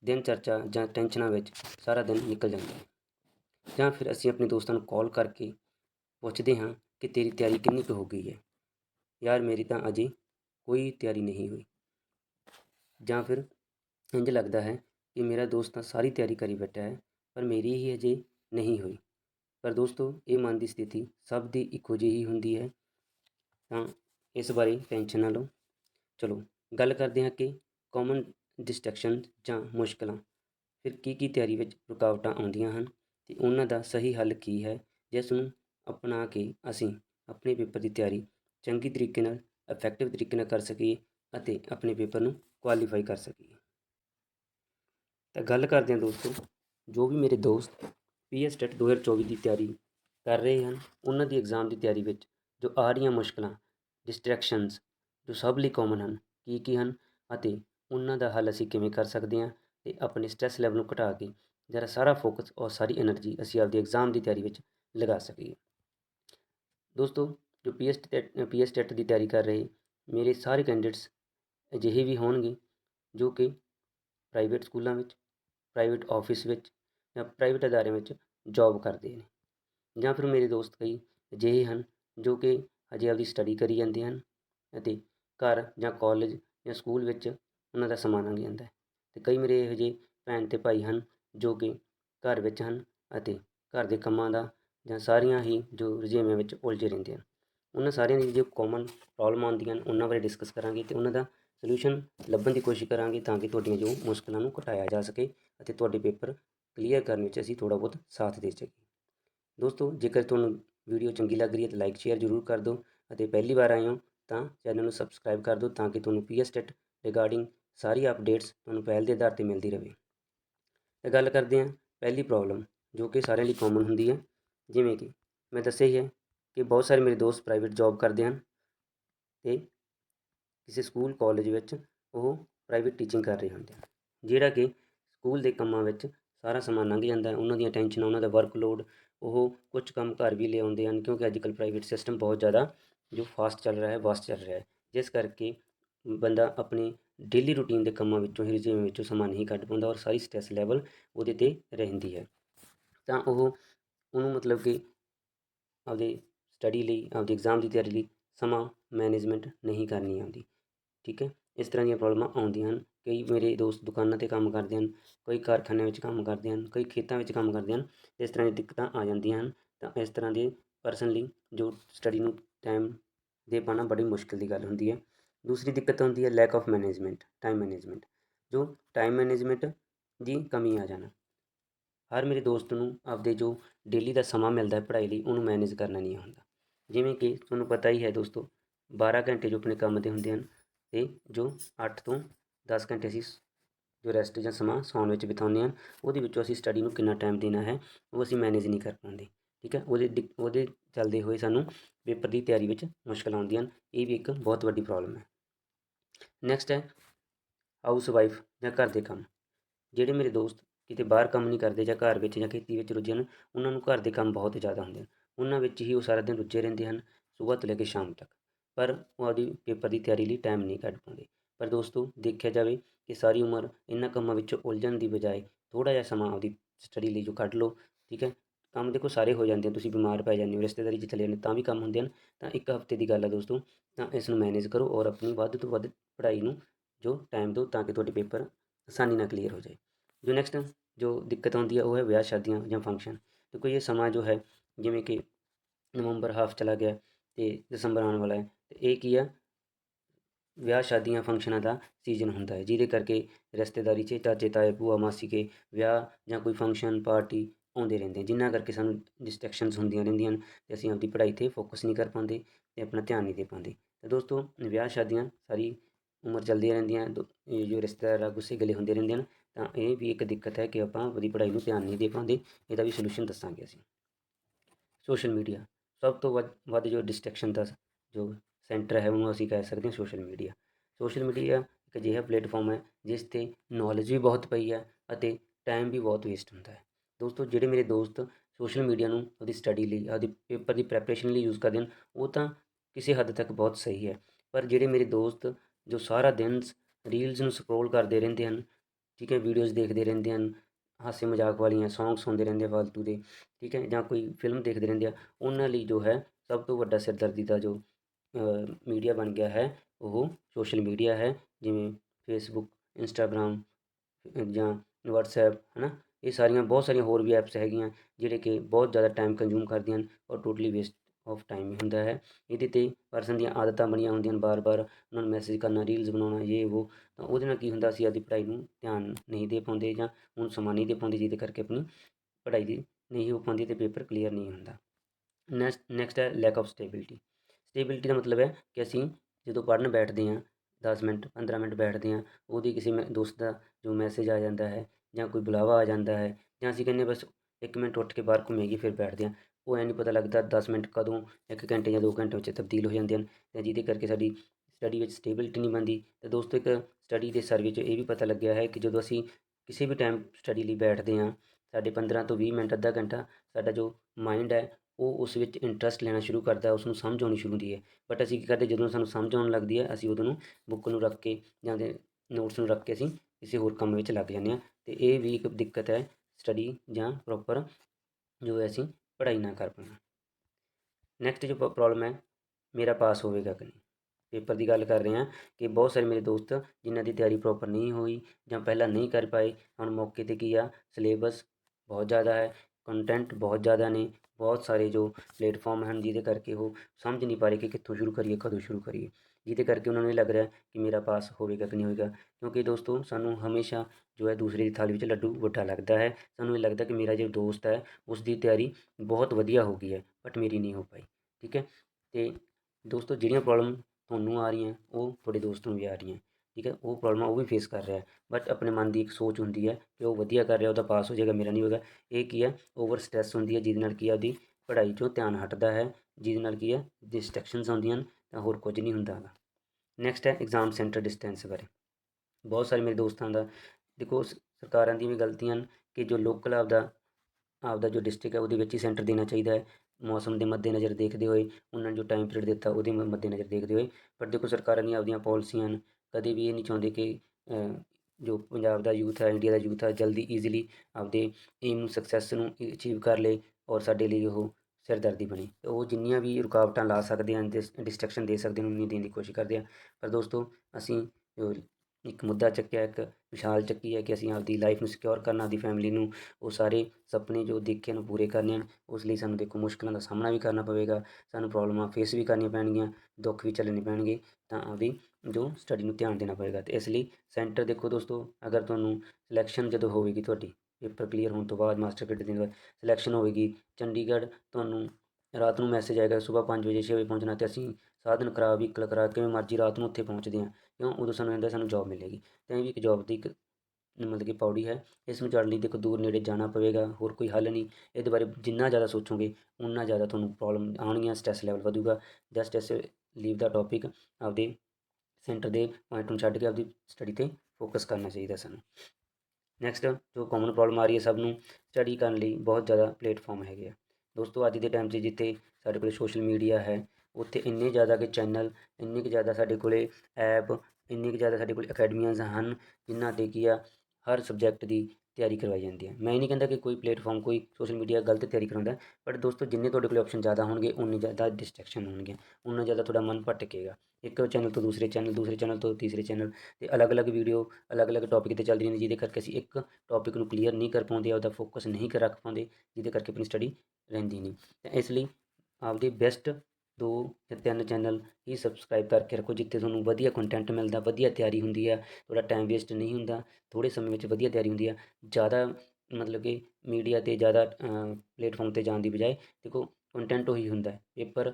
ਦਿਨ ਚਰਚਾ ਜਾਂ ਟੈਨਸ਼ਨਾਂ ਵਿੱਚ ਸਾਰਾ ਦਿਨ ਨਿਕਲ ਜਾਂਦਾ ਹੈ। ਜਾਂ ਫਿਰ ਅਸੀਂ ਆਪਣੇ ਦੋਸਤਾਂ ਨੂੰ ਕਾਲ ਕਰਕੇ ਪੁੱਛਦੇ ਹਾਂ ਕਿ ਤੇਰੀ ਤਿਆਰੀ ਕਿੰਨੀ ਕੁ ਹੋ ਗਈ ਹੈ। ਯਾਰ ਮੇਰੀ ਤਾਂ ਅਜੇ ਕੋਈ ਤਿਆਰੀ ਨਹੀਂ ਹੋਈ। ਜਾਂ ਫਿਰ ਇੰਜ ਲੱਗਦਾ ਹੈ ਕਿ ਮੇਰਾ ਦੋਸਤ ਤਾਂ ਸਾਰੀ ਤਿਆਰੀ ਕਰੀ ਬੈਠਾ ਹੈ ਪਰ ਮੇਰੀ ਹੀ ਅਜੇ ਨਹੀਂ ਹੋਈ। ਪਰ ਦੋਸਤੋ, ਇਹ ਮਨ ਦੀ ਸਥਿਤੀ ਸਭ ਦੀ ਇੱਕੋ ਜਿਹੀ ਹੁੰਦੀ ਹੈ। ਤਾਂ ਇਸ ਬਾਰੇ ਟੈਨਸ਼ਨ ਨਾ ਲਓ। ਚਲੋ, ਗੱਲ ਕਰਦੇ ਹਾਂ ਕਿ ਕਾਮਨ ਡਿਸਟਰੈਕਸ਼ਨ ਜਾਂ ਮੁਸ਼ਕਲਾਂ। ਫਿਰ ਕੀ ਕੀ ਤਿਆਰੀ ਵਿੱਚ ਰੁਕਾਵਟਾਂ ਆਉਂਦੀਆਂ ਹਨ ਤੇ ਉਹਨਾਂ ਦਾ ਸਹੀ ਹੱਲ ਕੀ ਹੈ, ਜਿਸ ਨੂੰ ਅਪਣਾ ਕੇ ਅਸੀਂ ਆਪਣੇ ਪੇਪਰ ਦੀ ਤਿਆਰੀ ਚੰਗੀ ਤਰੀਕੇ ਨਾਲ ਇਫੈਕਟਿਵ ਤਰੀਕੇ ਨਾਲ ਕਰ ਸਕੀਏ ਅਤੇ ਆਪਣੇ ਪੇਪਰ ਨੂੰ ਕੁਆਲੀਫਾਈ ਕਰ ਸਕੀਏ। ਤਾਂ ਗੱਲ ਕਰਦੇ ਹਾਂ ਦੋਸਤੋ ਜੋ ਵੀ ਮੇਰੇ ਦੋਸਤ ਪੀ ਐਸ ਟੈਟ 2024 ਦੀ ਤਿਆਰੀ ਕਰ ਰਹੇ ਹਨ, ਉਹਨਾਂ ਦੀ ਐਗਜ਼ਾਮ ਦੀ ਤਿਆਰੀ ਵਿੱਚ ਜੋ ਆ ਰਹੀਆਂ ਮੁਸ਼ਕਲਾਂ ਡਿਸਟਰੈਕਸ਼ਨਸ ਜੋ ਸਭ ਲਈ ਕਾਮਨ ਹਨ, ਕੀ ਕੀ ਹਨ ਅਤੇ ਉਹਨਾਂ ਦਾ ਹੱਲ ਅਸੀਂ ਕਿਵੇਂ ਕਰ ਸਕਦੇ ਹਾਂ ਤੇ ਆਪਣੇ ਸਟ੍ਰੈਸ ਲੈਵਲ ਨੂੰ ਘਟਾ ਕੇ ਜਿਹੜਾ ਸਾਰਾ ਫੋਕਸ ਔਰ ਸਾਰੀ એનર્ਜੀ ਅਸੀਂ ਆਪਦੇ ਐਗਜ਼ਾਮ ਦੀ ਤਿਆਰੀ ਵਿੱਚ ਲਗਾ ਸਕੀਏ। ਦੋਸਤੋ, ਜੋ ਪੀਐਸ ਪੀਐਸ ਟੈਟ ਦੀ ਤਿਆਰੀ ਕਰ ਰਹੇ ਮੇਰੇ ਸਾਰੇ ਕੈਂਡੀਡੇਟਸ ਅਜਿਹੇ ਵੀ ਹੋਣਗੇ ਜੋ ਕਿ ਪ੍ਰਾਈਵੇਟ ਸਕੂਲਾਂ ਵਿੱਚ ਪ੍ਰਾਈਵੇਟ ਆਫਿਸ ਵਿੱਚ ਜਾਂ ਪ੍ਰਾਈਵੇਟ ਅਦਾਰਿਆਂ ਵਿੱਚ ਜੋਬ ਕਰਦੇ ਨੇ ਜਾਂ ਫਿਰ ਮੇਰੇ ਦੋਸਤ ਕਈ ਅਜਿਹੇ ਹਨ ਜੋ ਕਿ ਅਜੇ ਆਪਦੀ ਸਟੱਡੀ ਕਰੀ ਜਾਂਦੇ ਹਨ ਅਤੇ ਘਰ ਜਾਂ ਕੋਲਜ ਜਾਂ ਸਕੂਲ ਵਿੱਚ ਉਹਨਾਂ ਦਾ ਸਮਾਂ ਲੰਘ ਜਾਂਦਾ ਹੈ ਤੇ ਕਈ ਮੇਰੇ ਇਹੋ ਜਿਹੇ ਭੈਣ ਅਤੇ ਭਾਈ ਹਨ ਜੋ ਕਿ ਘਰ ਵਿੱਚ ਹਨ ਅਤੇ ਘਰ ਦੇ ਕੰਮਾਂ ਦਾ ਜਾਂ ਸਾਰੀਆਂ ਹੀ ਜੋ ਰੁਝੇਵਿਆਂ ਵਿੱਚ ਉਲਝੇ ਰਹਿੰਦੇ ਹਨ। ਉਹਨਾਂ ਸਾਰਿਆਂ ਦੀ ਜੋ ਕੋਮਨ ਪ੍ਰੋਬਲਮ ਆਉਂਦੀਆਂ ਹਨ, ਉਹਨਾਂ ਬਾਰੇ ਡਿਸਕਸ ਕਰਾਂਗੇ ਅਤੇ ਉਹਨਾਂ ਦਾ ਸੋਲਿਊਸ਼ਨ ਲੱਭਣ ਦੀ ਕੋਸ਼ਿਸ਼ ਕਰਾਂਗੇ ਤਾਂ ਕਿ ਤੁਹਾਡੀਆਂ ਜੋ ਮੁਸ਼ਕਿਲਾਂ ਨੂੰ ਘਟਾਇਆ ਜਾ ਸਕੇ ਅਤੇ ਤੁਹਾਡੇ ਪੇਪਰ ਕਲੀਅਰ ਕਰਨ ਵਿੱਚ ਅਸੀਂ ਥੋੜਾ ਬਹੁਤ ਸਾਥ ਦੇ ਸਕੀਏ। ਦੋਸਤੋ, ਜੇਕਰ ਤੁਹਾਨੂੰ ਵੀਡੀਓ ਚੰਗੀ ਲੱਗ ਰਹੀ ਹੈ ਤਾਂ ਲਾਈਕ ਸ਼ੇਅਰ ਜ਼ਰੂਰ ਕਰ ਦਿਓ ਅਤੇ ਪਹਿਲੀ ਵਾਰ ਆਏ ਹੋ ਤਾਂ ਚੈਨਲ ਨੂੰ ਸਬਸਕ੍ਰਾਈਬ ਕਰ ਦਿਓ ਤਾਂ ਕਿ ਤੁਹਾਨੂੰ ਪੀਐਸ ਟੈਟ ਰਿਗਾਰਡਿੰਗ ਸਾਰੀ ਅਪਡੇਟਸ ਤੁਹਾਨੂੰ ਪਹਿਲ ਦੇ ਆਧਾਰ ਤੇ ਮਿਲਦੀ ਰਹੇ। ਤੇ ਗੱਲ ਕਰਦੇ ਹਾਂ ਪਹਿਲੀ ਪ੍ਰੋਬਲਮ ਜੋ ਕਿ ਸਾਰਿਆਂ ਲਈ ਕਾਮਨ ਹੁੰਦੀ ਹੈ। ਜਿਵੇਂ ਕਿ ਮੈਂ ਦੱਸਿਆ ਹੀ ਹੈ ਕਿ ਬਹੁਤ ਸਾਰੇ ਮੇਰੇ ਦੋਸਤ ਪ੍ਰਾਈਵੇਟ ਜੌਬ ਕਰਦੇ ਹਨ ਤੇ ਕਿਸੇ ਸਕੂਲ ਕਾਲਜ ਵਿੱਚ ਉਹ ਪ੍ਰਾਈਵੇਟ ਟੀਚਿੰਗ ਕਰ ਰਹੇ ਹੁੰਦੇ ਹਨ। ਜਿਹੜਾ ਕਿ ਸਕੂਲ ਦੇ ਕੰਮਾਂ ਵਿੱਚ ਸਾਰਾ ਸਮਾਂ ਲੰਘ ਜਾਂਦਾ ਉਹਨਾਂ ਦੀਆਂ ਟੈਨਸ਼ਨਾਂ, ਉਹਨਾਂ ਦਾ ਵਰਕਲੋਡ ਉਹ ਕੁਝ ਕੰਮ ਘਰ ਵੀ ਲਿਆਉਂਦੇ ਹਨ, ਕਿਉਂਕਿ ਅੱਜ ਕੱਲ੍ਹ ਪ੍ਰਾਈਵੇਟ ਸਿਸਟਮ ਬਹੁਤ ਜ਼ਿਆਦਾ ਜੋ ਫਾਸਟ ਚੱਲ ਰਿਹਾ ਹੈ ਵਾਸਟ ਚੱਲ ਰਿਹਾ ਹੈ। ਜਿਸ ਕਰਕੇ ਬੰਦਾ ਆਪਣੀ ਡੇਲੀ ਰੂਟੀਨ ਦੇ ਕੰਮਾਂ ਵਿੱਚੋਂ, ਹੀ ਰੁਝੇਵੇਂ ਵਿੱਚੋਂ ਸਮਾਂ ਨਹੀਂ ਕੱਢ ਪਾਉਂਦਾ ਔਰ ਸਾਰੀ ਸਟ੍ਰੈਸ ਲੈਵਲ ਉਹਦੇ ਤੇ ਰਹਿੰਦੀ ਹੈ। ਤਾਂ ਉਹ, ਉਹਨੂੰ ਮਤਲਬ ਕਿ ਆਪਦੇ ਸਟੱਡੀ ਲਈ, ਆਪਦੇ ਐਗਜ਼ਾਮ ਦੀ ਤਿਆਰੀ ਲਈ ਸਮਾਂ ਮੈਨੇਜਮੈਂਟ ਨਹੀਂ ਕਰਨੀ ਆਉਂਦੀ, ਠੀਕ ਹੈ? ਇਸ ਤਰ੍ਹਾਂ ਦੀਆਂ ਪ੍ਰੋਬਲਮਾਂ ਆਉਂਦੀਆਂ ਹਨ। ਕਈ ਮੇਰੇ ਦੋਸਤ ਦੁਕਾਨਾਂ 'ਤੇ ਕੰਮ ਕਰਦੇ ਹਨ, ਕਈ ਕਾਰਖਾਨਿਆਂ ਵਿੱਚ ਕੰਮ ਕਰਦੇ ਹਨ, ਕਈ ਖੇਤਾਂ ਵਿੱਚ ਕੰਮ ਕਰਦੇ ਹਨ ਇਸ ਤਰ੍ਹਾਂ ਦੀਆਂ ਦਿੱਕਤਾਂ ਆ ਜਾਂਦੀਆਂ ਹਨ, ਤਾਂ ਇਸ ਤਰ੍ਹਾਂ ਦੇ ਪਰਸਨ ਲਈ ਜੋ ਸਟੱਡੀ ਨੂੰ ਟਾਈਮ ਦੇ ਪਾਉਣਾ ਬੜੀ ਮੁਸ਼ਕਿਲ ਦੀ ਗੱਲ ਹੁੰਦੀ ਹੈ। ਦੂਸਰੀ ਦਿੱਕਤ ਹੁੰਦੀ ਹੈ lack of management time management ਜੋ ਟਾਈਮ ਮੈਨੇਜਮੈਂਟ ਦੀ ਕਮੀ ਆ ਜਾਣਾ। ਹਰ ਮੇਰੇ ਦੋਸਤ ਨੂੰ ਆਪਦੇ ਜੋ ਡੇਲੀ ਦਾ ਸਮਾਂ ਮਿਲਦਾ ਹੈ ਪੜ੍ਹਾਈ ਲਈ, ਉਹਨੂੰ ਮੈਨੇਜ ਕਰਨਾ ਨਹੀਂ ਆਉਂਦਾ। ਜਿਵੇਂ ਕਿ ਤੁਹਾਨੂੰ ਪਤਾ ਹੀ ਹੈ ਦੋਸਤੋ 12 ਘੰਟੇ ਜੋ ਆਪਣੇ ਕੰਮ ਦੇ ਹੁੰਦੇ ਹਨ, ਤੇ ਜੋ 8 ਤੋਂ 10 ਘੰਟੇ ਅਸੀਂ ਜੋ ਰੈਸਟ ਜਾਂ ਸਮਾਂ ਸੌਣ ਵਿੱਚ ਬਿਤਾਉਂਦੇ ਹਾਂ, ਉਹਦੇ ਵਿੱਚੋਂ ਅਸੀਂ ਸਟੱਡੀ ਨੂੰ ਕਿੰਨਾ ਟਾਈਮ ਦੇਣਾ ਹੈ, ਉਹ ਅਸੀਂ ਮੈਨੇਜ ਨਹੀਂ ਕਰ ਪਾਉਂਦੇ, ਠੀਕ ਹੈ? ਉਹਦੇ ਉਹਦੇ ਚੱਲਦੇ ਹੋਏ ਸਾਨੂੰ ਪੇਪਰ ਦੀ ਤਿਆਰੀ ਵਿੱਚ ਮੁਸ਼ਕਲ ਆਉਂਦੀਆਂ ਹਨ, ਇਹ ਵੀ ਇੱਕ ਬਹੁਤ ਵੱਡੀ ਪ੍ਰੋਬਲਮ ਹੈ। ਨੈਕਸਟ ਹੈ ਹਾਊਸ ਵਾਈਫ ਜਾਂ ਘਰ ਦੇ ਕੰਮ, ਜਿਹੜੇ ਮੇਰੇ ਦੋਸਤ ਕਿਤੇ ਬਾਹਰ ਕੰਮ ਨਹੀਂ ਕਰਦੇ ਜਾਂ ਘਰ ਵਿੱਚ ਜਾਂ ਖੇਤੀ ਵਿੱਚ ਰੁੱਝੇ ਹਨ, ਉਹਨਾਂ ਨੂੰ ਘਰ ਦੇ ਕੰਮ ਬਹੁਤ ਜ਼ਿਆਦਾ ਹੁੰਦੇ ਹਨ, ਉਹਨਾਂ ਵਿੱਚ ਹੀ ਉਹ ਸਾਰਾ ਦਿਨ ਰੁੱਝੇ ਰਹਿੰਦੇ ਹਨ ਸਵੇਰ ਤੋਂ ਲੈ ਕੇ ਸ਼ਾਮ ਤੱਕ, ਪਰ ਉਹ ਆਪਦੀ ਪੇਪਰ ਦੀ ਤਿਆਰੀ ਲਈ ਟਾਈਮ ਨਹੀਂ ਕੱਢ ਪਾਉਂਦੇ। ਪਰ ਦੋਸਤੋ, ਦੇਖਿਆ ਜਾਵੇ ਕਿ ਸਾਰੀ ਉਮਰ ਇਹਨਾਂ ਕੰਮਾਂ ਵਿੱਚ ਉਲਝਣ ਦੀ ਬਜਾਏ ਥੋੜ੍ਹਾ ਜਿਹਾ ਸਮਾਂ ਆਪਦੀ ਸਟੱਡੀ ਲਈ ਜੋ ਕੱਢ ਲਓ, ਠੀਕ ਹੈ? ਕੰਮ ਦੇਖੋ ਸਾਰੇ ਹੋ ਜਾਂਦੇ ਆ, ਤੁਸੀਂ ਬਿਮਾਰ ਪੈ ਜਾਂਦੇ ਹੋ, ਰਿਸ਼ਤੇਦਾਰੀ 'ਚ ਚਲੇ ਜਾਂਦੇ ਤਾਂ ਵੀ ਕੰਮ ਹੁੰਦੇ ਹਨ। ਤਾਂ ਇੱਕ ਹਫ਼ਤੇ ਦੀ ਗੱਲ ਹੈ ਦੋਸਤੋ, ਤਾਂ ਇਸ ਨੂੰ ਮੈਨੇਜ ਕਰੋ ਔਰ ਆਪਣੀ ਵੱਧ ਤੋਂ ਵੱਧ ਪੜ੍ਹਾਈ ਨੂੰ ਜੋ ਟਾਈਮ ਦਿਓ ਤਾਂ ਕਿ ਤੁਹਾਡੇ ਪੇਪਰ ਆਸਾਨੀ ਨਾਲ ਕਲੀਅਰ ਹੋ ਜਾਏ। ਜੋ ਨੈਕਸਟ ਜੋ ਦਿੱਕਤ ਆਉਂਦੀ ਹੈ ਉਹ ਹੈ ਵਿਆਹ ਸ਼ਾਦੀਆਂ ਜਾਂ ਫੰਕਸ਼ਨ ਦੇਖੋ ਇਹ ਸਮਾਂ ਜੋ ਹੈ, ਜਿਵੇਂ ਕਿ ਨਵੰਬਰ ਹਾਫ ਚਲਾ ਗਿਆ ਤੇ ਦਸੰਬਰ ਆਉਣ ਵਾਲਾ ਹੈ, ਤੇ ਇਹ ਕੀ ਆ? ਵਿਆਹ ਸ਼ਾਦੀਆਂ ਫੰਕਸ਼ਨਾਂ ਦਾ ਸੀਜ਼ਨ ਹੁੰਦਾ ਹੈ, ਜਿਹਦੇ ਕਰਕੇ ਰਿਸ਼ਤੇਦਾਰੀ 'ਚ ਚਾਚੇ ਤਾਏ ਭੂਆ ਮਾਸੀ ਕੇ ਵਿਆਹ ਜਾਂ ਕੋਈ ਫੰਕਸ਼ਨ, ਪਾਰਟੀ ਆਉਂਦੇ ਰਹਿੰਦੇ। ਜਿਨ੍ਹਾਂ ਕਰਕੇ ਸਾਨੂੰ ਡਿਸਟਰੈਕਸ਼ਨਸ ਹੁੰਦੀਆਂ ਰਹਿੰਦੀਆਂ ਹਨ ਤੇ ਅਸੀਂ ਆਪਦੀ ਪੜ੍ਹਾਈ 'ਤੇ ਫੋਕਸ ਨਹੀਂ ਕਰ ਪਾਉਂਦੇ ਅਤੇ ਆਪਣਾ ਧਿਆਨ ਨਹੀਂ ਦੇ ਪਾਉਂਦੇ। ਤੇ ਦੋਸਤੋ, ਵਿਆਹ ਸ਼ਾਦੀਆਂ ਸਾਰੀ ਉਮਰ ਚੱਲਦੀਆਂ ਰਹਿੰਦੀਆਂ ਦੋ- ਇਹ ਜੋ ਰਿਸ਼ਤੇਦਾਰ ਆ, ਗੁੱਸੇ ਗਲੇ ਹੁੰਦੇ ਰਹਿੰਦੇ ਹਨ, ਤਾਂ ਇਹ ਵੀ ਇੱਕ ਦਿੱਕਤ ਹੈ ਕਿ ਆਪਾਂ ਆਪਦੀ ਪੜ੍ਹਾਈ ਨੂੰ ਧਿਆਨ ਨਹੀਂ ਦੇ ਪਾਉਂਦੇ, ਇਹਦਾ ਵੀ ਸੋਲੂਸ਼ਨ ਦੱਸਾਂਗੇ ਅਸੀਂ। ਸੋਸ਼ਲ ਮੀਡੀਆ ਸਭ ਤੋਂ ਵੱਧ ਵੱਧ ਜੋ ਡਿਸਟਰੈਕਸ਼ਨ ਦਾ ਜੋ ਸੈਂਟਰ ਹੈ, ਉਹਨੂੰ ਅਸੀਂ ਕਹਿ ਸਕਦੇ ਹਾਂ ਸੋਸ਼ਲ ਮੀਡੀਆ। ਸੋਸ਼ਲ ਮੀਡੀਆ ਇੱਕ ਅਜਿਹਾ ਪਲੇਟਫਾਰਮ ਹੈ, ਜਿਸ ਤੇ ਨੌਲੇਜ ਵੀ ਬਹੁਤ ਪਈ ਹੈ ਅਤੇ ਟਾਈਮ ਵੀ ਬਹੁਤ ਵੇਸਟ ਹੁੰਦਾ ਹੈ। ਦੋਸਤੋ, ਜਿਹੜੇ ਮੇਰੇ ਦੋਸਤ ਸੋਸ਼ਲ ਮੀਡੀਆ ਨੂੰ ਉਹਦੀ ਸਟੱਡੀ ਲਈ, ਉਹਦੀ ਪੇਪਰ ਦੀ ਪ੍ਰੈਪਰੇਸ਼ਨ ਲਈ ਯੂਜ਼ ਕਰਦੇ ਹਨ, ਉਹ ਤਾਂ ਕਿਸੇ ਹੱਦ ਤੱਕ ਬਹੁਤ ਸਹੀ ਹੈ। ਪਰ ਜਿਹੜੇ ਮੇਰੇ ਦੋਸਤ ਜੋ ਸਾਰਾ ਦਿਨ ਰੀਲਸ ਨੂੰ ਸਕਰੋਲ ਕਰਦੇ ਰਹਿੰਦੇ ਹਨ, ਠੀਕ ਹੈ ਵੀਡੀਓਜ਼ ਦੇਖਦੇ ਰਹਿੰਦੇ ਹਨ, ਹਾਸੇ ਮਜ਼ਾਕ ਵਾਲੀਆਂ ਸੌਂਗ ਸੁਣਦੇ ਰਹਿੰਦੇ ਆ ਫਾਲਤੂ ਦੇ, ਠੀਕ ਹੈ, ਜਾਂ ਕੋਈ ਫਿਲਮ ਦੇਖਦੇ ਰਹਿੰਦੇ ਆ, ਉਹਨਾਂ ਲਈ ਜੋ ਹੈ ਸਭ ਤੋਂ ਵੱਡਾ ਸਿਰਦਰਦੀ ਦਾ ਜੋ ਮੀਡੀਆ ਬਣ ਗਿਆ ਹੈ, ਉਹ ਸੋਸ਼ਲ ਮੀਡੀਆ ਹੈ, ਜਿਵੇਂ ਫੇਸਬੁੱਕ ਇੰਸਟਾਗ੍ਰਾਮ ਜਾਂ ਵਟਸਐਪ ਹੈ ਨਾ ਇਹ ਸਾਰੀਆਂ, ਬਹੁਤ ਸਾਰੀਆਂ ਹੋਰ ਵੀ ਐਪਸ ਹੈਗੀਆਂ, ਜਿਹੜੇ ਕਿ ਬਹੁਤ ਜ਼ਿਆਦਾ ਟਾਈਮ ਕੰਜ਼ਿਊਮ ਕਰਦੀਆਂ ਹਨ ਔਰ ਟੋਟਲੀ ਵੇਸਟ ਆਫ ਟਾਈਮ ਹੁੰਦਾ ਹੈ। ਇਹਦੇ 'ਤੇ ਪਰਸਨ ਦੀਆਂ ਆਦਤਾਂ ਬਣੀਆਂ ਹੁੰਦੀਆਂ ਹਨ ਬਾਰ-ਬਾਰ, ਉਹਨਾਂ ਨੂੰ ਮੈਸੇਜ ਕਰਨਾ ਰੀਲਸ ਬਣਾਉਣਾ ਇਹ ਉਹ ਤਾਂ ਉਹਦੇ ਨਾਲ ਕੀ ਹੁੰਦਾ ਸੀ, ਆਪਦੀ ਪੜ੍ਹਾਈ ਨੂੰ ਧਿਆਨ ਨਹੀਂ ਦੇ ਪਾਉਂਦੇ ਜਾਂ ਹੁਣ ਸਮਾਂ ਨਹੀਂ ਦੇ ਪਾਉਂਦੇ, ਜਿਹਦੇ ਕਰਕੇ ਆਪਣੀ ਪੜ੍ਹਾਈ ਦੀ ਨਹੀਂ ਹੋ ਪਾਉਂਦੀ ਤੇ ਪੇਪਰ ਕਲੀਅਰ ਨਹੀਂ ਹੁੰਦਾ। ਨੈਕਸਟ ਨੈਕਸਟ ਹੈ ਲੈਕ ਆਫ ਸਟੇਬਿਲਿਟੀ ਸਟੇਬਿਲਿਟੀ ਦਾ ਮਤਲਬ ਹੈ ਕਿ ਅਸੀਂ ਜਦੋਂ ਪੜ੍ਹਨ ਬੈਠਦੇ ਹਾਂ 10 ਮਿੰਟ 15 ਮਿੰਟ ਬੈਠਦੇ ਹਾਂ, ਉਹਦੀ ਕਿਸੇ ਮੈ- ਦੋਸਤ ਦਾ ਜੋ ਮੈਸੇਜ ਆ ਜਾਂਦਾ ਹੈ ਜਾਂ ਕੋਈ ਬੁਲਾਵਾ ਆ ਜਾਂਦਾ ਹੈ ਜਾਂ ਅਸੀਂ ਕਹਿੰਦੇ ਬਸ ਇੱਕ ਮਿੰਟ ਉੱਠ ਕੇ ਬਾਹਰ ਘੁੰਮੇਗੀ ਫਿਰ ਬੈਠਦੇ ਹਾਂ, ਉਹ ਐ ਨਹੀਂ ਪਤਾ ਲੱਗਦਾ 10 ਮਿੰਟ ਕਦੋਂ, ਇੱਕ ਘੰਟੇ ਜਾਂ 2 ਘੰਟੇ ਵਿੱਚ ਤਬਦੀਲ ਹੋ ਜਾਂਦੇ ਹਨ ਤੇ ਜਿਹਦੇ ਕਰਕੇ ਸਾਡੀ ਸਟੱਡੀ ਵਿੱਚ ਸਟੇਬਿਲਟੀ ਨਹੀਂ ਬਣਦੀ। ਤੇ ਦੋਸਤੋ ਇੱਕ ਸਟੱਡੀ ਦੇ ਸਰਵੇ 'ਚ ਇਹ ਵੀ ਪਤਾ ਲੱਗਿਆ ਹੈ ਕਿ ਜਦੋਂ ਅਸੀਂ ਕਿਸੇ ਵੀ ਟਾਈਮ ਸਟੱਡੀ ਲਈ ਬੈਠਦੇ ਹਾਂ, ਸਾਡੇ 15 ਤੋਂ 20 ਮਿੰਟ, ਅੱਧਾ ਘੰਟਾ ਸਾਡਾ ਜੋ ਮਾਈਂਡ ਹੈ ਉਹ ਉਸ ਵਿੱਚ ਇੰਟਰਸਟ ਲੈਣਾ ਸ਼ੁਰੂ ਕਰਦਾ ਹੈ ਉਸ ਨੂੰ ਸਮਝ ਆਉਣੀ ਸ਼ੁਰੂ ਹੁੰਦੀ ਹੈ। ਬਟ ਅਸੀਂ ਕੀ ਕਰਦੇ, ਜਦੋਂ ਸਾਨੂੰ ਸਮਝ ਆਉਣ ਲੱਗਦੀ ਹੈ, ਅਸੀਂ ਉਦੋਂ ਨੂੰ ਬੁੱਕ ਨੂੰ ਰੱਖ ਕੇ ਜਾਂ ਦੇ ਨੋਟਸ ਨੂੰ ਰੱਖ ਕੇ ਅਸੀਂ ਕਿਸੇ ਹੋਰ ਕੰਮ ਵਿੱਚ ਲੱਗ ਜਾਂਦੇ ਹਾਂ। ਤੇ ਇਹ ਵੀ ਇੱਕ ਦਿੱਕਤ ਹੈ ਸਟੱਡੀ ਜਾਂ ਪ੍ਰੋਪਰ ਜੋ ਹੈ ਅਸੀਂ ਪੜ੍ਹਾਈ ਨਾ ਕਰ ਪਾਉਣਾ ਨੈਕਸਟ ਜੋ ਪ੍ਰੋਬਲਮ ਹੈ, ਮੇਰਾ ਪਾਸ ਹੋਵੇਗਾ ਕਿ ਨਹੀਂ? ਪੇਪਰ ਦੀ ਗੱਲ ਕਰ ਰਹੇ ਹਾਂ ਕਿ ਬਹੁਤ ਸਾਰੇ ਮੇਰੇ ਦੋਸਤ ਜਿਨ੍ਹਾਂ ਦੀ ਤਿਆਰੀ ਪ੍ਰੋਪਰ ਨਹੀਂ ਹੋਈ ਜਾਂ ਪਹਿਲਾਂ ਨਹੀਂ ਕਰ ਪਾਏ, ਹੁਣ ਮੌਕੇ 'ਤੇ ਕੀ ਆ ਸਿਲੇਬਸ ਬਹੁਤ ਜ਼ਿਆਦਾ ਹੈ ਕੰਟੈਂਟ ਬਹੁਤ ਜ਼ਿਆਦਾ ਨੇ, ਬਹੁਤ ਸਾਰੇ ਜੋ ਪਲੇਟਫਾਰਮ ਹਨ ਜਿਹਦੇ ਕਰਕੇ ਉਹ ਸਮਝ ਨਹੀਂ ਪਾ ਰਹੇ ਕਿ ਕਿੱਥੋਂ ਸ਼ੁਰੂ ਕਰੀਏ, ਕਦੋਂ ਸ਼ੁਰੂ ਕਰੀਏ। ਜਿਹਦੇ ਕਰਕੇ ਉਹਨਾਂ ਨੂੰ ਇਹ ਲੱਗ ਰਿਹਾ ਕਿ ਮੇਰਾ ਪਾਸ ਹੋਵੇਗਾ ਕਿ ਨਹੀਂ ਹੋਵੇਗਾ। ਕਿਉਂਕਿ ਦੋਸਤੋ, ਸਾਨੂੰ ਹਮੇਸ਼ਾ ਜੋ ਹੈ ਦੂਸਰੇ ਦੀ ਥਾਲੀ ਵਿੱਚ ਲੱਡੂ ਵੱਡਾ ਲੱਗਦਾ ਹੈ। ਸਾਨੂੰ ਇਹ ਲੱਗਦਾ ਕਿ ਮੇਰਾ ਜੋ ਦੋਸਤ ਹੈ ਉਸ ਦੀ ਤਿਆਰੀ ਬਹੁਤ ਵਧੀਆ ਹੋ ਗਈ ਹੈ ਬਟ ਮੇਰੀ ਨਹੀਂ ਹੋ ਪਾਈ। ਠੀਕ ਹੈ? ਤੇ ਦੋਸਤੋ, ਜਿਹੜੀਆਂ ਪ੍ਰੋਬਲਮ ਤੁਹਾਨੂੰ ਆ ਰਹੀਆਂ, ਉਹ ਤੁਹਾਡੇ ਦੋਸਤ ਨੂੰ ਵੀ ਆ ਰਹੀਆਂ। ਠੀਕ ਹੈ, ਉਹ ਪ੍ਰੋਬਲਮ ਉਹ ਵੀ ਫੇਸ ਕਰ ਰਿਹਾ ਬਟ ਆਪਣੇ ਮਨ ਦੀ ਇੱਕ ਸੋਚ ਹੁੰਦੀ ਹੈ ਕਿ ਉਹ ਵਧੀਆ ਕਰ ਰਿਹਾ, ਉਹਦਾ ਪਾਸ ਹੋ ਜਾਏਗਾ, ਮੇਰਾ ਨਹੀਂ ਹੋਵੇਗਾ ਇਹ ਕੀ ਹੈ ਓਵਰ ਸਟ੍ਰੈਸ ਹੁੰਦੀ ਹੈ, ਜਿਹਦੇ ਨਾਲ ਕੀ ਆ ਉਹਦੀ ਪੜ੍ਹਾਈ 'ਚੋਂ ਧਿਆਨ ਹਟਦਾ ਹੈ, ਜਿਹਦੇ ਨਾਲ ਕੀ ਹੈ ਡਿਸਟਰੈਕਸ਼ਨਸ ਆਉਂਦੀਆਂ ਹਨ, ਤਾਂ ਹੋਰ ਕੁਝ ਨਹੀਂ ਹੁੰਦਾ ਗਾ ਨੈਕਸਟ ਹੈ ਐਗਜ਼ਾਮ ਸੈਂਟਰ ਡਿਸਟੈਂਸ ਬਾਰੇ। ਬਹੁਤ ਸਾਰੇ ਮੇਰੇ ਦੋਸਤਾਂ ਦਾ, ਦੇਖੋ, ਸ- ਸਰਕਾਰਾਂ ਦੀਆਂ ਵੀ ਗਲਤੀਆਂ ਹਨ ਕਿ ਜੋ ਲੋਕਲ ਆਪਦਾ ਆਪਦਾ ਜੋ ਡਿਸਟ੍ਰਿਕਟ ਹੈ, ਉਹਦੇ ਵਿੱਚ ਹੀ ਸੈਂਟਰ ਦੇਣਾ ਚਾਹੀਦਾ ਹੈ। ਮੌਸਮ ਦੇ ਮੱਦੇਨਜ਼ਰ ਦੇਖਦੇ ਹੋਏ, ਉਹਨਾਂ ਨੇ ਜੋ ਟਾਈਮ ਪੀਰੀਅਡ ਦਿੱਤਾ, ਉਹਦੇ ਮ- ਮੱਦੇਨਜ਼ਰ ਦੇਖਦੇ ਹੋਏ। ਪਰ ਦੇਖੋ, ਸਰਕਾਰਾਂ ਦੀਆਂ ਆਪਦੀਆਂ ਪਾਲਿਸੀਆਂ ਹਨ ਕਦੇ ਵੀ ਇਹ ਨਹੀਂ ਚਾਹੁੰਦੇ ਕਿ ਜੋ ਪੰਜਾਬ ਦਾ ਯੂਥ ਹੈ, ਇੰਡੀਆ ਦਾ ਯੂਥ ਹੈ, ਜਲਦੀ ਈਜ਼ੀਲੀ ਆਪਦੇ ਏਮ ਨੂੰ ਸਕਸੈਸ ਨੂੰ ਅਚੀਵ ਕਰ ਲੇ ਔਰ ਸਾਡੇ ਲਈ ਉਹ ਸਿਰਦਰਦੀ ਬਣੇ। ਉਹ ਜਿੰਨੀਆਂ ਵੀ ਰੁਕਾਵਟਾਂ ਲਾ ਸਕਦੇ ਹਨ ਡਿਸਟਰੈਕਸ਼ਨ ਦੇ ਸਕਦੇ ਹਨ ਉਨੀ ਦੇਣ ਦੀ ਕੋਸ਼ਿਸ਼ ਕਰਦੇ ਆ। ਪਰ ਦੋਸਤੋ, ਅਸੀਂ ਇੱਕ ਮੁੱਦਾ ਚੱਕਿਆ, ਇੱਕ ਵਿਸ਼ਾਲ ਚੱਕੀ ਹੈ ਕਿ ਅਸੀਂ ਆਪਦੀ ਲਾਈਫ ਨੂੰ ਸਿਕਿਉਰ ਕਰਨਾ, ਆਪਦੀ ਫੈਮਿਲੀ ਨੂੰ ਉਹ ਸਾਰੇ ਸੁਪਨੇ ਜੋ ਦੇਖੇ ਨੂੰ ਪੂਰੇ ਕਰਨੇ ਹਨ, ਉਸ ਲਈ ਸਾਨੂੰ ਦੇਖੋ ਮੁਸ਼ਕਲਾਂ ਦਾ ਸਾਹਮਣਾ ਵੀ ਕਰਨਾ ਪਵੇਗਾ, ਸਾਨੂੰ ਪ੍ਰੋਬਲਮਾਂ ਫੇਸ ਵੀ ਕਰਨੀਆਂ ਪੈਣਗੀਆਂ, ਦੁੱਖ ਵੀ ਝੱਲਣੇ ਪੈਣਗੇ, ਤਾਂ ਆਪਦੀ ਜੋ ਸਟੱਡੀ ਨੂੰ ਧਿਆਨ ਦੇਣਾ ਪਵੇਗਾ ਤੇ ਇਸ ਲਈ ਸੈਂਟਰ ਦੇਖੋ ਦੋਸਤੋ, ਅਗਰ ਤੁਹਾਨੂੰ ਸਿਲੈਕਸ਼ਨ ਜਦੋਂ ਹੋਵੇਗੀ ਤੁਹਾਡੀ ਪੇਪਰ ਕਲੀਅਰ ਹੋਣ ਤੋਂ ਬਾਅਦ ਮਾਸਟਰ ਕੈਡਰ ਦੇਣ ਤੋਂ ਬਾਅਦ ਸਿਲੈਕਸ਼ਨ ਹੋਵੇਗੀ, ਚੰਡੀਗੜ੍ਹ ਤੁਹਾਨੂੰ ਰਾਤ ਨੂੰ ਮੈਸੇਜ ਆਏਗਾ, ਸਵੇਰ 5 ਵਜੇ 6 ਵਜੇ ਪਹੁੰਚਣਾ ਤੇ ਅਸੀਂ ਸਾਧਨ ਕਰਾ ਵੀ ਕਰਾ, ਕਿਵੇਂ ਮਰਜ਼ੀ ਰਾਤ ਨੂੰ ਉੱਥੇ ਪਹੁੰਚਦੇ ਹਾਂ ਕਿਉਂ? ਉਦੋਂ ਸਾਨੂੰ ਹੁੰਦਾ ਸਾਨੂੰ ਜੌਬ ਮਿਲੇਗੀ। ਤਾਂ ਇਹ ਵੀ ਇੱਕ ਜੌਬ ਦੀ ਇੱਕ ਮਤਲਬ ਕਿ ਪੌੜੀ ਹੈ। ਇਸ ਨੂੰ ਚੜ੍ਹਨ ਲਈ ਦੇਖੋ, ਦੂਰ ਨੇੜੇ ਜਾਣਾ ਪਵੇਗਾ, ਹੋਰ ਕੋਈ ਹੱਲ ਨਹੀਂ। ਇਹਦੇ ਬਾਰੇ ਜਿੰਨਾ ਜ਼ਿਆਦਾ ਸੋਚੋਗੇ, ਉਨਾ ਜ਼ਿਆਦਾ ਤੁਹਾਨੂੰ ਪ੍ਰੋਬਲਮ ਆਉਣਗੀਆਂ ਸਟ੍ਰੈਸ ਲੈਵਲ ਵਧੂਗਾ। ਜਸਟ ਐਸ ਲੀਵ ਦਾ ਟੌਪਿਕ ਆਪਦੇ ਸੈਂਟਰ ਦੇ ਪੁਆਇੰਟ ਨੂੰ ਛੱਡ ਕੇ ਆਪਦੀ ਸਟੱਡੀ ਤੇ ਫੋਕਸ ਕਰਨਾ ਚਾਹੀਦਾ ਸਾਨੂੰ। ਨੈਕਸਟ ਜੋ ਕਾਮਨ ਪ੍ਰੋਬਲਮ ਆ ਰਹੀ ਹੈ ਸਭ ਨੂੰ ਸਟੱਡੀ ਕਰਨ ਲਈ ਬਹੁਤ ਜ਼ਿਆਦਾ ਪਲੇਟਫਾਰਮ ਹੈਗੇ ਆ। ਦੋਸਤੋ, ਅੱਜ ਦੇ ਟਾਈਮ 'ਚ ਜਿੱਥੇ ਸਾਡੇ ਕੋਲ ਸੋਸ਼ਲ ਮੀਡੀਆ ਹੈ ਉੱਥੇ ਇੰਨੇ ਜ਼ਿਆਦਾ ਕਿ ਚੈਨਲ ਇੰਨੇ ਕੁ ਜ਼ਿਆਦਾ ਸਾਡੇ ਕੋਲ ਐਪ ਇੰਨੇ ਕੁ ਜ਼ਿਆਦਾ ਸਾਡੇ ਕੋਲ ਅਕੈਡਮੀਆਂ ਹਨ, ਜਿਨ੍ਹਾਂ 'ਤੇ ਕੀ ਆ, ਹਰ ਸਬਜੈਕਟ ਦੀ ਤਿਆਰੀ ਕਰਵਾਈ ਜਾਂਦੀ ਹੈ। ਮੈਂ ਇਹ ਨਹੀਂ ਕਹਿੰਦਾ ਕਿ ਕੋਈ ਪਲੇਟਫਾਰਮ ਕੋਈ ਸੋਸ਼ਲ ਮੀਡੀਆ ਗਲਤ ਤਿਆਰੀ ਕਰਾਉਂਦਾ ਪਰ ਦੋਸਤੋ ਜਿੰਨੇ ਤੁਹਾਡੇ ਕੋਲ ਆਪਸ਼ਨ ਜ਼ਿਆਦਾ ਹੋਣਗੇ ਉਨੀ ਜ਼ਿਆਦਾ ਡਿਸਟਰੈਕਸ਼ਨ ਹੋਣਗੀਆਂ ਉਨਾ ਜ਼ਿਆਦਾ ਤੁਹਾਡਾ ਮਨ ਭਟਕੇਗਾ। ਇੱਕ ਚੈਨਲ ਤੋਂ ਦੂਸਰੇ ਚੈਨਲ ਦੂਸਰੇ ਚੈਨਲ ਤੋਂ ਤੀਸਰੇ ਚੈਨਲ ਤੇ ਅਲੱਗ-ਅਲੱਗ ਵੀਡੀਓ ਅਲੱਗ-ਅਲੱਗ ਟੌਪਿਕ ਤੇ ਚੱਲਦੀਆਂ ਨੇ, ਜਿਹਦੇ ਕਰਕੇ ਅਸੀਂ ਇੱਕ ਟੌਪਿਕ ਨੂੰ ਕਲੀਅਰ ਨਹੀਂ ਕਰ ਪਾਉਂਦੇ, ਆਪਦਾ ਫੋਕਸ ਨਹੀਂ ਕਰ ਰੱਖ ਪਾਉਂਦੇ, ਜਿਹਦੇ ਕਰਕੇ ਆਪਣੀ ਸਟੱਡੀ ਰਹਿੰਦੀ ਨਹੀਂ। ਤਾਂ ਇਸ ਲਈ ਆਪਦੇ ਬੈਸਟ ਦੋ ਜਾਂ ਤਿੰਨ ਚੈਨਲ ਹੀ ਸਬਸਕ੍ਰਾਈਬ ਕਰਕੇ ਰੱਖੋ, ਜਿੱਥੇ ਤੁਹਾਨੂੰ ਵਧੀਆ ਕੰਟੈਂਟ ਮਿਲਦਾ, ਵਧੀਆ ਤਿਆਰੀ ਹੁੰਦੀ ਆ ਤੁਹਾਡਾ ਟਾਈਮ ਵੇਸਟ ਨਹੀਂ ਹੁੰਦਾ ਥੋੜੇ ਸਮੇਂ ਵਿੱਚ ਵਧੀਆ ਤਿਆਰੀ ਹੁੰਦੀ ਆ, ਜ਼ਿਆਦਾ ਮਤਲਬ ਕਿ ਮੀਡੀਆ ਤੇ ਜ਼ਿਆਦਾ ਪਲੇਟਫਾਰਮ ਤੇ ਜਾਣ ਦੀ ਬਜਾਏ ਦੇਖੋ ਕੰਟੈਂਟ ਉਹੀ ਹੁੰਦਾ ਪੇਪਰ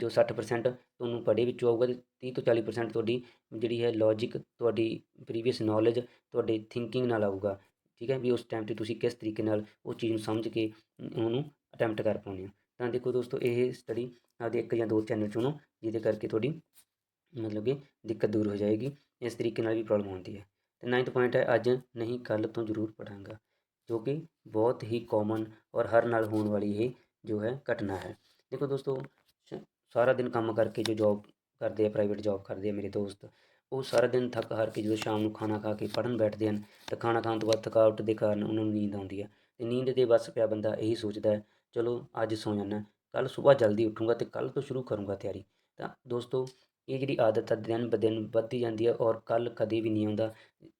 ਜੋ 60% ਤੁਹਾਨੂੰ ਪੜ੍ਹੇ ਵਿੱਚੋਂ ਆਊਗਾ ਤੇ 30 ਤੋਂ 40% ਤੁਹਾਡੀ ਜਿਹੜੀ ਹੈ ਲੌਜਿਕ ਤੁਹਾਡੀ ਪ੍ਰੀਵੀਅਸ ਨੌਲੇਜ ਤੁਹਾਡੇ ਥਿੰਕਿੰਗ ਨਾਲ ਆਊਗਾ, ਠੀਕ ਹੈ, ਵੀ ਉਸ ਟਾਈਮ ਤੇ ਤੁਸੀਂ ਕਿਸ ਤਰੀਕੇ ਨਾਲ ਉਹ ਚੀਜ਼ ਨੂੰ ਸਮਝ ਕੇ ਉਹਨੂੰ ਅਟੈਂਪਟ ਕਰ ਪਾਉਂਦੇ ਹੋ। ਤਾਂ ਦੇਖੋ ਦੋਸਤੋ, ਇਹ ਸਟੱਡੀ ਆਪਦੇ ਇੱਕ ਜਾਂ ਦੋ ਚੈਨਲ ਚੁਣੋ, ਜਿਹਦੇ ਕਰਕੇ ਤੁਹਾਡੀ ਮਤਲਬ ਕਿ ਦਿੱਕਤ ਦੂਰ ਹੋ ਜਾਏਗੀ, ਇਸ ਤਰੀਕੇ ਨਾਲ ਵੀ ਪ੍ਰੋਬਲਮ ਆਉਂਦੀ ਹੈ। ਤੇ ਨਾਈਨਥ ਪੁਆਇੰਟ ਹੈ, ਅੱਜ ਨਹੀਂ ਕੱਲ ਤੋਂ ਜ਼ਰੂਰ ਪੜਾਂਗਾ ਜੋ ਕਿ ਬਹੁਤ ਹੀ ਕਾਮਨ ਔਰ ਹਰ ਨਾਲ ਹੋਣ ਵਾਲੀ ਇਹ ਜੋ ਹੈ ਘਟਨਾ ਹੈ। ਦੇਖੋ ਦੋਸਤੋ ਸਾਰਾ ਦਿਨ ਕੰਮ ਕਰਕੇ ਜੋ ਜੌਬ ਕਰਦੇ ਆ ਪ੍ਰਾਈਵੇਟ ਜੌਬ ਕਰਦੇ ਆ ਮੇਰੇ ਦੋਸਤ, ਉਹ ਸਾਰਾ ਦਿਨ ਥੱਕ ਹਾਰ ਕੇ ਜਦੋਂ ਸ਼ਾਮ ਨੂੰ ਖਾਣਾ ਖਾ ਕੇ ਪੜ੍ਹਨ ਬੈਠਦੇ ਹਨ, ਤਾਂ ਖਾਣਾ ਖਾਣ ਤੋਂ ਬਾਅਦ ਥਕਾਵਟ ਦੇ ਕਾਰਨ ਉਹਨਾਂ ਨੂੰ ਨੀਂਦ ਆਉਂਦੀ ਹੈ। ਤੇ ਨੀਂਦ ਦੇ ਬਸ ਪਿਆ ਬੰਦਾ ਇਹੀ ਸੋਚਦਾ ਹੈ, ਚਲੋ ਅੱਜ ਸੌ ਜਾਣਾ ਕੱਲ ਸਵੇਰ ਜਲਦੀ ਉੱਠੂੰਗਾ ਤੇ ਕੱਲ ਤੋਂ ਸ਼ੁਰੂ ਕਰੂੰਗਾ ਤਿਆਰੀ। ਤਾਂ ਦੋਸਤੋ, ਇਹ ਜਿਹੜੀ ਆਦਤ ਹੈ ਦਿਨ ਬ ਦਿਨ ਵੱਧਦੀ ਜਾਂਦੀ ਹੈ ਔਰ ਕੱਲ ਕਦੇ ਵੀ ਨਹੀਂ ਆਉਂਦਾ